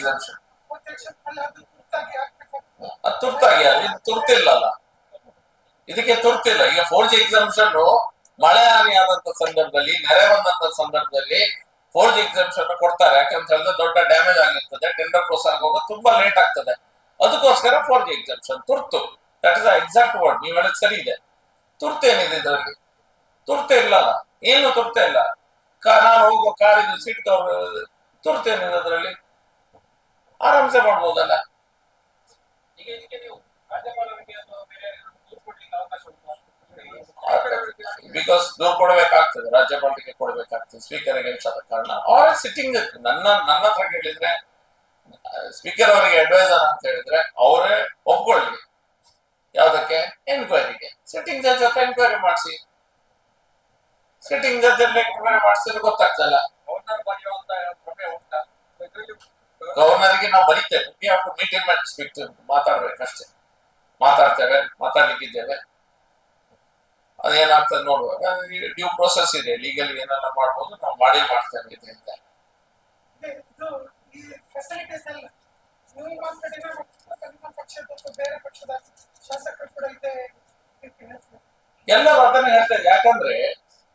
ಬಂತು. ಅದು ತುರ್ತಾಗಿ ಇದು ತುರ್ತಿಲ್ಲ ಇದಕ್ಕೆ ತುರ್ತಿಲ್ಲ. ಈಗ ಫೋರ್ ಜಿ ಎಕ್ಸಾಮ್ಷನ್ ಮಳೆ ಹಾನಿ ಆದಂತ ಸಂದರ್ಭದಲ್ಲಿ, ನೆರೆ ಬಂದಂತ ಸಂದರ್ಭದಲ್ಲಿ ಫೋರ್ ಜಿ ಎಕ್ಸಾಮ್ಷನ್ ಕೊಡ್ತಾರೆ. ಯಾಕಂತ ಹೇಳಿದ್ರೆ ದೊಡ್ಡ ಡ್ಯಾಮೇಜ್ ಆಗಿರ್ತದೆ. ಟೆಂಡರ್ ಕ್ಲೋಸ್ ಆಗುವಾಗ ತುಂಬಾ ಲೇಟ್ ಆಗ್ತದೆ. ಅದಕ್ಕೋಸ್ಕರ ಫೋರ್ ಜಿ ಎಕ್ಸಾಮ್ಷನ್ ತುರ್ತು. ದಟ್ ಇಸ್ ಎಕ್ಸಾಕ್ಟ್ ವರ್ಡ್ ನೀವು ಹೇಳಿದ್ ಸರಿ ಇದೆ. ತುರ್ತು ಏನಿದೆ ಇದರಲ್ಲಿ? ತುರ್ತು ಇಲ್ಲ. ಏನು ತುರ್ತು ಇಲ್ಲ. ನಾನು ಹೋಗುವ ಕಾರಿದು ಸೀಟ್ ಕವರ್ ತುರ್ತೇನಿದೆ ಅದರಲ್ಲಿ? ಆರಾಮ್ಸೆ ಮಾಡ್ಬೋದಲ್ಲ ಈಗ ಇದಕ್ಕೆ ನೀವು ರಾಜ್ಯಪಾಲರಿಗೆ ಅಥವಾ ಬೇರೆ ದೂರು ಕೊಡ್ಲಿಕ್ಕೆ ಅವಕಾಶ ಉಂಟಾ ಬಿಕಾಸ್ ದೂರ್ ಕೊಡಬೇಕಾಗ್ತದೆ ರಾಜ್ಯಪಾಲರಿಗೆ ಕೊಡಬೇಕಾಗ್ತದೆ ಸ್ಪೀಕರ್ಗೆ ಆದ ಕಾರಣ. ಅವರ ಸಿಟ್ಟಿಂಗ್ ನನ್ನ ನನ್ನ ಹತ್ರ ಕೇಳಿದ್ರೆ ಸ್ಪೀಕರ್ ಅವರಿಗೆ ಅಡ್ವೈಸರ್ ಅಂತ ಹೇಳಿದ್ರೆ ಅವರೇ ಒಪ್ಕೊಳ್ಳಿ. ಯಾವ್ದಕ್ಕೆ? ಎನ್ಕ್ವೈರಿಗೆ ಸಿಟ್ಟಿಂಗ್ ಜಡ್ಜ್ ಹತ್ರ ಎನ್ಕ್ವೈರಿ ಮಾಡಿಸಿ. ಸಿಟ್ಟಿಂಗ್ ಜಡ್ಜ್ ಅಲ್ಲಿ ಎನ್ಕ್ವೈರಿ ಮಾಡಿಸಿದ್ರೆ ಗೊತ್ತಾಗ್ತಲ್ಲ ಗವರ್ನರ್ಗೆ ನಾವು ಬರೀತೇವೆ. ಮೀಟಿಂಗ್ ಮಾಡಿ ಸ್ಪೀಕ್ ಮಾತಾಡ್ಬೇಕಷ್ಟೇ. ಮಾತಾಡ್ತೇವೆ ಮಾತಾಡ್ಲಿಕ್ಕಿದ್ದೇವೆ. ಅದೇನಾಗ್ತದೆ ನೋಡುವಾಗ ಡ್ಯೂ ಪ್ರೋಸೆಸ್ ಇದೆ ಲೀಗಲ್ ಏನೆಲ್ಲ ಮಾಡ್ಬೋದು ನಾವು ಮಾಡಿ ಮಾಡ್ತೇವೆ ಇದರಿಂದ ಇದೆ, ಇದು ಫೆಸಿಲಿಟೀಸ್ ಎಲ್ಲ ನೀವು ಮಾತಾಡಿದ್ರೆ ನಿಮ್ಮ ಪಕ್ಷದ ಅಥವಾ ಬೇರೆ ಪಕ್ಷದ ಶಾಸಕರು ಕೂಡ ಇದೆ ರೀತಿ ಹೇಳ್ತಾರೆ. ಎಲ್ಲರೂ ಅದನ್ನ ಹೇಳ್ತಾರೆ ಯಾಕಂದ್ರೆ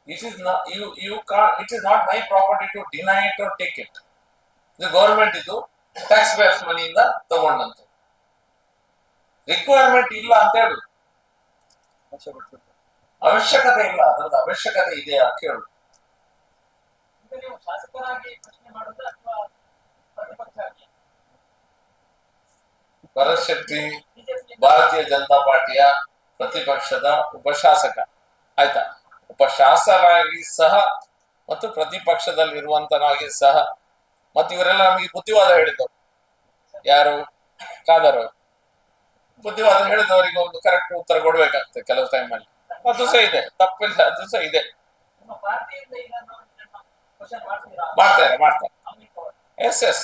ಇಟ್ ಇಸ್ ಯು ಯು ಕಾ it is not my property to deny it or take it ಇದು ಗೌರ್ಮೆಂಟ್ ಇದು ಟ್ಯಾಕ್ಸ್ ಪೇಯರ್ಸ್ ಮನಿಯಿಂದ ತಗೊಂಡಂತ. ರಿಕ್ವೈರ್ಮೆಂಟ್ ಇಲ್ಲ ಅಂತ ಹೇಳು ಅವಶ್ಯಕತೆ ಇಲ್ಲ ಅದ್ರದ್ದು ಅವಶ್ಯಕತೆ ಇದೆಯಾ ಆಗಿ ಭರತ್ ಭಾರತೀಯ ಜನತಾ ಪಾರ್ಟಿಯ ಪ್ರತಿಪಕ್ಷದ ಉಪಶಾಸಕ. ಆಯ್ತಾ? ಉಪಶಾಸಕರಾಗಿ ಸಹ ಮತ್ತು ಪ್ರತಿಪಕ್ಷದಲ್ಲಿರುವಂತನಾಗಿ ಸಹ ಮತ್ತು ಇವರೆಲ್ಲ ನಮಗೆ ಬುದ್ಧಿವಾದ ಹೇಳಿದ್ರು. ಯಾರು? ಕಾದರು ಬುದ್ಧಿವಾದ ಹೇಳಿದವರಿಗೆ ಒಂದು ಕರೆಕ್ಟ್ ಉತ್ತರ ಕೊಡ್ಬೇಕಾಗ್ತದೆ ಕೆಲವು ಟೈಮಲ್ಲಿ ಅದು ಸಹ ಇದೆ. ತಪ್ಪಿಲ್ಲ ಅದು ಸಹ ಇದೆ. ಮಾಡ್ತೀರಾ ಮಾಡ್ತಾರೆ. ಎಸ್ ಎಸ್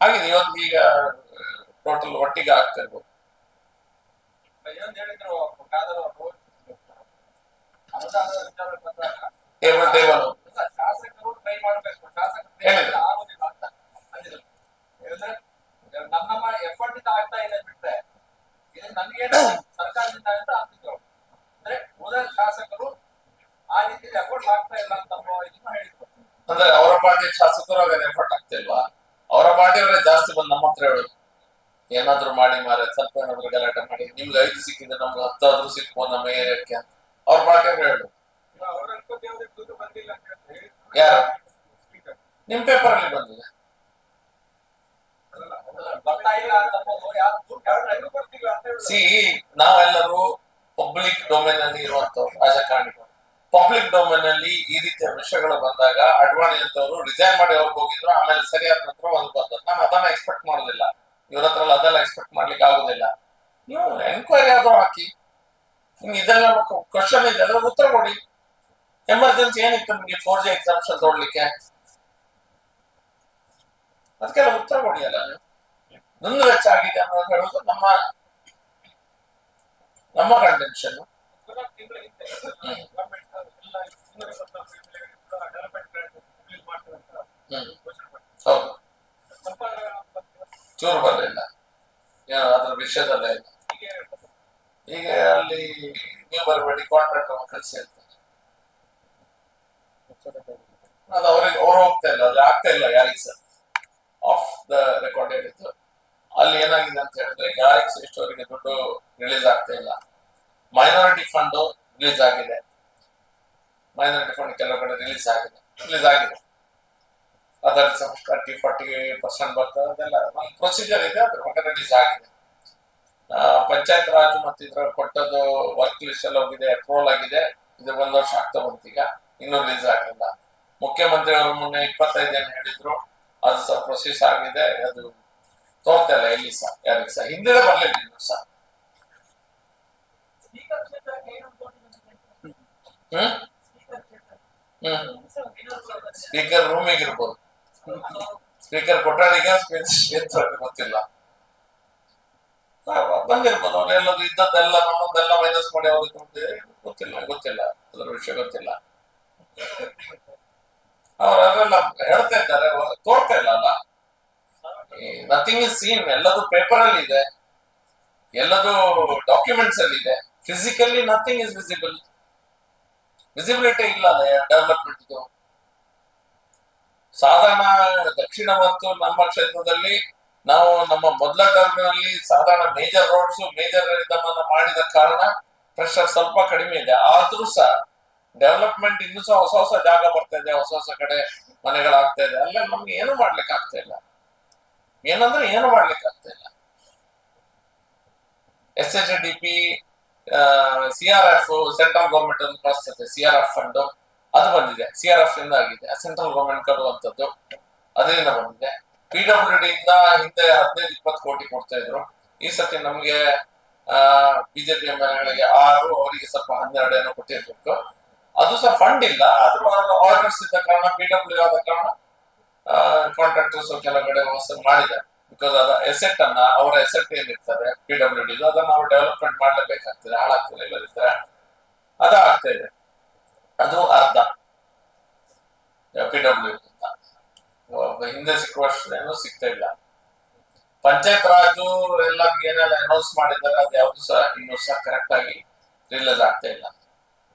ಆಗಿದೆ ಇವತ್ತು ಈಗ ಟೋಟಲ್ ಒಟ್ಟಿಗೆ ಆಗ್ತಾ ಇರ್ಬೋದು. ಟೇಬಲ್ ಟೇಬಲ್ ಇಲ್ಲ, ನಮ್ಮ ಎಫರ್ಟ್ ಆಗ್ತಾ ಇದೆ ಬಿಟ್ರೆ. ಇದು ನಮ್ಗೆ ಸರ್ಕಾರದಿಂದ ಅಂದ್ರೆ ಉಳಿದ ಶಾಸಕರು ಆ ರೀತಿ ಎಫರ್ಟ್ ಆಗ್ತಾ ಇಲ್ಲ ಅಂತ ಇದನ್ನ ಹೇಳಿದ್ರು. ಅಂದ್ರೆ ಅವರ ಪಾರ್ಟಿ ಶಾಸಕರು ಆಗ ಎಫರ್ಟ್ ಆಗ್ತಿಲ್ವಾ ಅವರ ಪಾರ್ಟಿಯವರೇ ಜಾಸ್ತಿ ಬಂದು ನಮ್ಮ ಹತ್ರ ಹೇಳುದು. ಏನಾದ್ರು ಮಾಡಿ ಮಾರೆ ಸ್ವಲ್ಪ ಏನಾದ್ರು ಗಲಾಟೆ ಮಾಡಿ ನಿಮ್ಗೆ ಐದು ಸಿಕ್ಕಿದ್ರೆ ನಮ್ಗೆ ಹತ್ತಾದ್ರೂ ಸಿಕ್ಬೋದು ನಮ್ಮ ಏರಿಯಾಕ್ಕೆ ಅಂತ. ಅವ್ರ ಪಾರ್ಟಿಯವ್ರು ಹೇಳುದು. ಯಾರು? ನಿಮ್ ಪೇಪರ್ ಅಲ್ಲಿ ಬಂದಿದೆ. ಸಿ ನಾವೆಲ್ಲರೂ ಪಬ್ಲಿಕ್ ಡೊಮೇನ್ ಅಲ್ಲಿ ಇರುವಂತವ್ರು ರಾಜಕಾರಣಿಗಳು. ಪಬ್ಲಿಕ್ ಡೊಮೇನ್ ಅಲ್ಲಿ ಈ ರೀತಿಯ ವಿಷಯಗಳು ಬಂದಾಗ ಅಡ್ವಾಣಿ ಅಂತವರು ರಿಸೈನ್ ಮಾಡಿ ಅವ್ರಿಗೆ ಹೋಗಿದ್ರು, ಆಮೇಲೆ ಸರಿಯಾದ ನಂತರ ಒಂದು ಬಂದ್ರು ನಾನು ಅದನ್ನ ಎಕ್ಸ್ಪೆಕ್ಟ್ ಮಾಡೋದಿಲ್ಲ. ಇವ್ರ ಹತ್ರ ಅದೆಲ್ಲ ಎಕ್ಸ್ಪೆಕ್ಟ್ ಮಾಡ್ಲಿಕ್ಕೆ ಆಗುದಿಲ್ಲ. ನೀವು ಎನ್ಕ್ವೈರಿ ಆದ್ರೂ ಹಾಕಿ. ಇದೆಲ್ಲ ಕ್ವಶನ್ ಇದೆ. ಅದ್ರ ಉತ್ತರ ಕೊಡಿ. ಎಮರ್ಜೆನ್ಸಿ ಏನಿತ್ತು ನಿಮಗೆ ಫೋರ್ ಜಿ ಎಕ್ಸಾಮ್ಷನ್ ತೋಡ್ಲಿಕ್ಕೆ? ಅದಕ್ಕೆಲ್ಲ ಉತ್ತರ ಕೊಡಿ ಅಲ್ಲ ನೀವು. ನನ್ನ ವೆಚ್ಚ ಆಗಿದೆ ಅನ್ನೋದು ಹೇಳೋದು ನಮ್ಮ ನಮ್ಮ ಕಂಟೆನ್ಷನ್ ಹಿಂದೆ. ಚೂರು ಬರಲಿಲ್ಲ. ಅದ್ರ ವಿಷಯದಲ್ಲೇ ಈಗ ಅಲ್ಲಿ ನೀವು ಬರಬೇಡಿ ಕಾಂಟ್ರಾಕ್ಟ್ ಕಳಿಸಿ ಹೇಳ್ತಾರೆ ಅದು ಅವ್ರಿಗೆ, ಅವ್ರು ಹೋಗ್ತಾ ಇಲ್ಲ, ಅದು ಆಗ್ತಾ ಇಲ್ಲ ಯಾರಿಗೆ ಸರ್? ಆಫ್ ದ ರೆಕಾರ್ಡ್ ಹೇಳಿದ್ದು. ಅಲ್ಲಿ ಏನಾಗಿದೆ ಅಂತ ಹೇಳಿದ್ರೆ ಯಾರಿಗೆ ಶ್ರೇಷ್ಠ ಅವರಿಗೆ ದುಡ್ಡು ರಿಲೀಸ್ ಆಗ್ತಾ ಇಲ್ಲ. ಮೈನಾರಿಟಿ ಫಂಡ್ ರಿಲೀಸ್ ಆಗಿದೆ. ಮೈನಾರಿಟಿ ಫಂಡ್ ಕೆಲವು ಕಡೆ ರಿಲೀಸ್ ಆಗಿದೆ. ರಿಲೀಸ್ ಆಗಿದೆ. ಅದರ ತರ್ಟಿ ಫಾರ್ಟಿ ಪರ್ಸೆಂಟ್ ಬರ್ತದೆ, ಅದೆಲ್ಲ ಒಂದು ಪ್ರೊಸೀಜರ್ ಇದೆ, ಅದ್ರ ಬಗ್ಗೆ ರಿಲೀಸ್ ಆಗಿದೆ. ಪಂಚಾಯತ್ ರಾಜ್ ಮತ್ತು ಇದ್ರ ಕೊಟ್ಟದ್ದು ವರ್ಕ್ ಲಿಸ್ಟ್ ಎಲ್ಲ ಹೋಗಿದೆ ಅಪ್ರೂವಲ್ ಆಗಿದೆ. ಇದು ಒಂದು ವರ್ಷ ಆಗ್ತಾ ಬಂತೀಗ ಇನ್ನೂ ರಿಲೀಸ್ ಆಗಿಲ್ಲ ಮುಖ್ಯಮಂತ್ರಿ ಅವರು ಮೊನ್ನೆ ಇಪ್ಪತ್ತೈದು ಜನ ಹೇಳಿದ್ರು, ಅದು ಸಹ ಪ್ರೊಸೆಸ್ ಆಗಿದೆ, ಅದು ತೋರ್ತಾ ಇಲ್ಲ ಎಲ್ಲಿ ಸಹ ಯಾರಿಗೆ ಸಹ. ಹಿಂದೆ ಬರ್ಲಿಲ್ಲ ಇನ್ನು ಸಹ. ಹ್ಮ್? ಕ್ಷೇತ್ರ ಹ್ಮ್. ಸ್ಪೀಕರ್ ರೂಮಿಗೆ ಇರ್ಬೋದು ಸ್ಪೀಕರ್ ಕೊಠಡಿಗೆ ಸ್ಪೀಕರ್ ಗೊತ್ತಿಲ್ಲ. ಬಂದಿರ್ಬೋದು, ಅವ್ರು ಎಲ್ಲರೂ ಇದ್ದದ್ದೆಲ್ಲ ನಮ್ಮದೆಲ್ಲ ಮೈನಸ್ ಮಾಡಿ ಅವ್ರಿಗೆ ಗೊತ್ತಿಲ್ಲ ಗೊತ್ತಿಲ್ಲ. ಅದರ ವಿಷಯ ಗೊತ್ತಿಲ್ಲ. ಅವ್ರು ಹೇಳ್ತಾ ಇದ್ದಾರೆ, ತೋರ್ತಾ ಇಲ್ಲ ಅಲ್ಲ. ನಥಿಂಗ್ ಇಸ್ ಸೀನ್ ಎಲ್ಲದು ಪೇಪರ್ ಅಲ್ಲಿ ಇದೆ. ಎಲ್ಲದು ಡಾಕ್ಯುಮೆಂಟ್ಸ್ ಅಲ್ಲಿ ಇದೆ. Physically nothing is visible visibility ಇಲ್ಲ ಡೆವಲಪ್ಮೆಂಟ್ ಸಾಧಾರಣ ದಕ್ಷಿಣ ಮತ್ತು ನಮ್ಮ ಕ್ಷೇತ್ರದಲ್ಲಿ ನಾವು ನಮ್ಮ ಮೊದಲ ಟರ್ಮ್ನಲ್ಲಿ ಸಾಧಾರಣ ಮೇಜರ್ ರೋಡ್ಸ್ ಮೇಜರ್ ಇದನ್ನ ಮಾಡಿದ ಕಾರಣ ಪ್ರೆಷರ್ ಸ್ವಲ್ಪ ಕಡಿಮೆ ಇದೆ. ಆದ್ರೂ ಸಹ ಡೆವಲಪ್ಮೆಂಟ್ ಇನ್ನೂ ಸಹ ಹೊಸ ಹೊಸ ಜಾಗ ಬರ್ತಾ ಇದೆ. ಹೊಸ ಹೊಸ ಕಡೆ ಮನೆಗಳಾಗ್ತಾ ಇದೆ. ಅಲ್ಲ ನಮ್ಗೆ ಏನು ಮಾಡ್ಲಿಕ್ಕೆ ಆಗ್ತಾ ಇಲ್ಲ. ಏನಂದ್ರೆ ಏನು ಮಾಡ್ಲಿಕ್ಕೆ ಆಗ್ತಾ ಇಲ್ಲ S H D P C R F central government ಅಂತ ಕಳಿಸ್ತದೆ ಸಿ ಆರ್ ಎಫ್ ಫಂಡ್ ಅದು ಬಂದಿದೆ. ಸಿ ಆರ್ ಎಫ್ ಇಂದ ಆಗಿದೆ. ಸೆಂಟ್ರಲ್ ಗೌರ್ಮೆಂಟ್ ಕೊಡುವಂತದ್ದು ಅದರಿಂದ ಬಂದಿದೆ. ಪಿ ಡಬ್ಲ್ಯೂ ಡಿ ಇಂದ ಹಿಂದೆ ಹದಿನೈದು, ಇಪ್ಪತ್ತು ಕೋಟಿ ಕೊಡ್ತಾ ಇದ್ರು. ಈ ಸತಿ ನಮ್ಗೆ ಬಿಜೆಪಿ ಎಂ ಎಲ್ ಗಳಿಗೆ ಆರು, ಅವರಿಗೆ ಸ್ವಲ್ಪ ಹನ್ನೆರಡು ಏನೋ ಕೊಟ್ಟಿರ್ಬೇಕು. ಅದು ಸಹ ಫಂಡ್ ಇಲ್ಲ. ಆದ್ರೂ ಆರ್ಡರ್ಸ್ ಇದ್ದ ಕಾರಣ ಪಿ ಡಬ್ಲ್ಯೂ ಆದ ಕಾರಣ ಕಾಂಟ್ರಾಕ್ಟರ್ಸ್ ಕೆಲವು ಕಡೆ ಮಾಡಿದ್ದಾರೆ ಬಿಕಾಸ್ ಅದ ಎಸೆಟ್ ಅನ್ನ ಅವರ ಎಸೆಟ್ ಏನಿರ್ತದೆ ಪಿ ಡಬ್ಲ್ಯೂ ಡಿ ಅದನ್ನ ನಾವು ಡೆವಲಪ್ಮೆಂಟ್ ಮಾಡ್ಲೇಬೇಕಾಗ್ತದೆ ಹಾಳಾಗ್ತದೆ ಇಲ್ಲದಿದ್ರೆ. ಅದು ಆಗ್ತಾ ಇದೆ. ಅದು ಅರ್ಧ. ಪಿ ಡಬ್ಲ್ಯೂ ಹಿಂದೆ ಸಿಕ್ಕುವಷ್ಟು ಸಿಗ್ತಾ ಇಲ್ಲ. ಪಂಚಾಯತ್ ರಾಜು ಎಲ್ಲ ಏನೆಲ್ಲ ಅನೌನ್ಸ್ ಮಾಡಿದ್ದಾರೆ, ಅದು ಯಾವ್ದು ಸಹ ಇನ್ನೂ ಸಹ ಕರೆಕ್ಟ್ ಆಗಿ ರಿಲೀಸ್ ಆಗ್ತಾ ಇಲ್ಲ.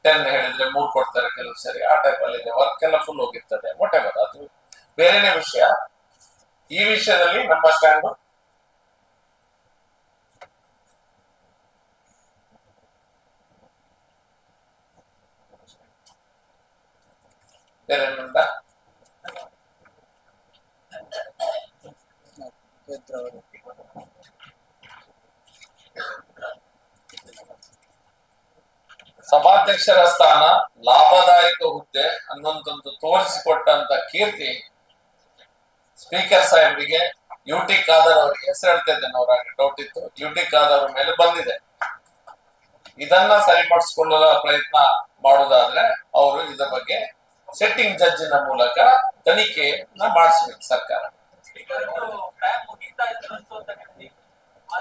ಟೆನ್ ಹೇಳಿದ್ರೆ ಮೂರ್ ಕೊಡ್ತಾರೆ ಕೆಲವು ಸರಿ. ಆ ಟೈಪ್ ಅಲ್ಲಿ ವರ್ಕ್ ಎಲ್ಲ ಫುಲ್ ಹೋಗಿರ್ತದೆ ವಾಟ್ ಎವರ್ ಅದು ಬೇರೆನೆ ವಿಷಯ ಈ ವಿಷಯದಲ್ಲಿ ನಮ್ಮ ಸ್ಟ್ಯಾಂಡ್ ಸಭಾಧ್ಯಕ್ಷರ ಸ್ಥಾನ ಲಾಭದಾಯಕ ಹುದ್ದೆ ಅನ್ನೊಂದೊಂದು ತೋರಿಸಿಕೊಟ್ಟಂತ ಕೀರ್ತಿ ಸ್ಪೀಕರ್ ಸಾಹೇಬರಿಗೆ ಯು ಟಿ ಖಾದರ್ ಅವರಿಗೆ ಹೆಸರು ಹೇಳ್ತಾ ಇದ್ದೇನೆ ಅವರಾಗ ಡೌಟ್ ಇತ್ತು. ಯು ಟಿ ಖಾದರ್ ಮೇಲೆ ಬಂದಿದೆ. ಇದನ್ನ ಸರಿ ಮಾಡಿಸ್ಕೊಳ್ಳಲು ಪ್ರಯತ್ನ ಮಾಡುವುದಾದ್ರೆ ಅವರು ಇದರ ಬಗ್ಗೆ ಸೆಟ್ಟಿಂಗ್ ಜಡ್ಜಿನ ಮೂಲಕ ತನಿಖೆಯನ್ನ ಮಾಡಿಸ್ಬೇಕು ಸರ್ಕಾರ.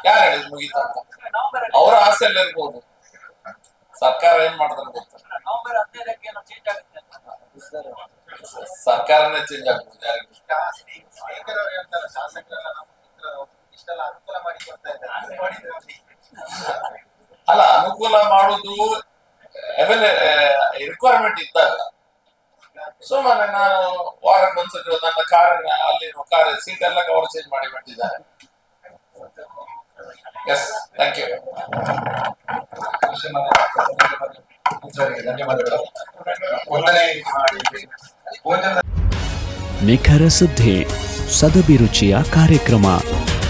ಯಾರು ಹೇಳಿದ್ ಮುಗೀತು ಅಂತ? ಅವರ ಆಸೆಯಲ್ಲಿ ಇರ್ಬೋದು. ಸರ್ಕಾರ ಏನ್ ಮಾಡ್ತಾರೆ ಗೊತ್ತಿಲ್ಲ ಸರ್ಕಾರನೇ ಚೇಂಜ್ ಆಗ್ಬೋದು. ಯಾರಿಗೂ ಸ್ಪೀಕರ್ ಅವ್ರು ಹೇಳ್ತಾರೆ ಶಾಸಕರೆಲ್ಲ ನಮ್ಮ ಮಿತ್ರರು ಇಷ್ಟೆಲ್ಲ ಅನುಕೂಲ ಮಾಡಿ ಕೊಡ್ತಾ ಇದ್ದಾರೆ ಅದು ಮಾಡಿದ್ರೆ ಅವ್ರಿಗೆ ಅಲ್ಲ, ಅನುಕೂಲ ಮಾಡುದು ರಿಕ್ವೈರ್ಮೆಂಟ್ ಇದ್ದಾಗ ಸುಮ್ಮನೆ ನಾನು ವಾರಕ್ಕೆ ಒಂದ್ಸತಿ ನನ್ನ ಕಾರ್ ಅಲ್ಲಿ ಕಾರ್ ಸೀಟ್ ಎಲ್ಲ ಕವರ್ ಚೇಂಜ್ ಮಾಡಿ ಬಿಟ್ಟಿದ್ದಾರೆ. ಎಸ್ ಥ್ಯಾಂಕ್ ಯು ಧನ್ಯವಾದಗಳು ಒಂದನೇ ನಿಖರ ಸುದ್ದಿ, ಸದಭಿರುಚಿಯ ಕಾರ್ಯಕ್ರಮ.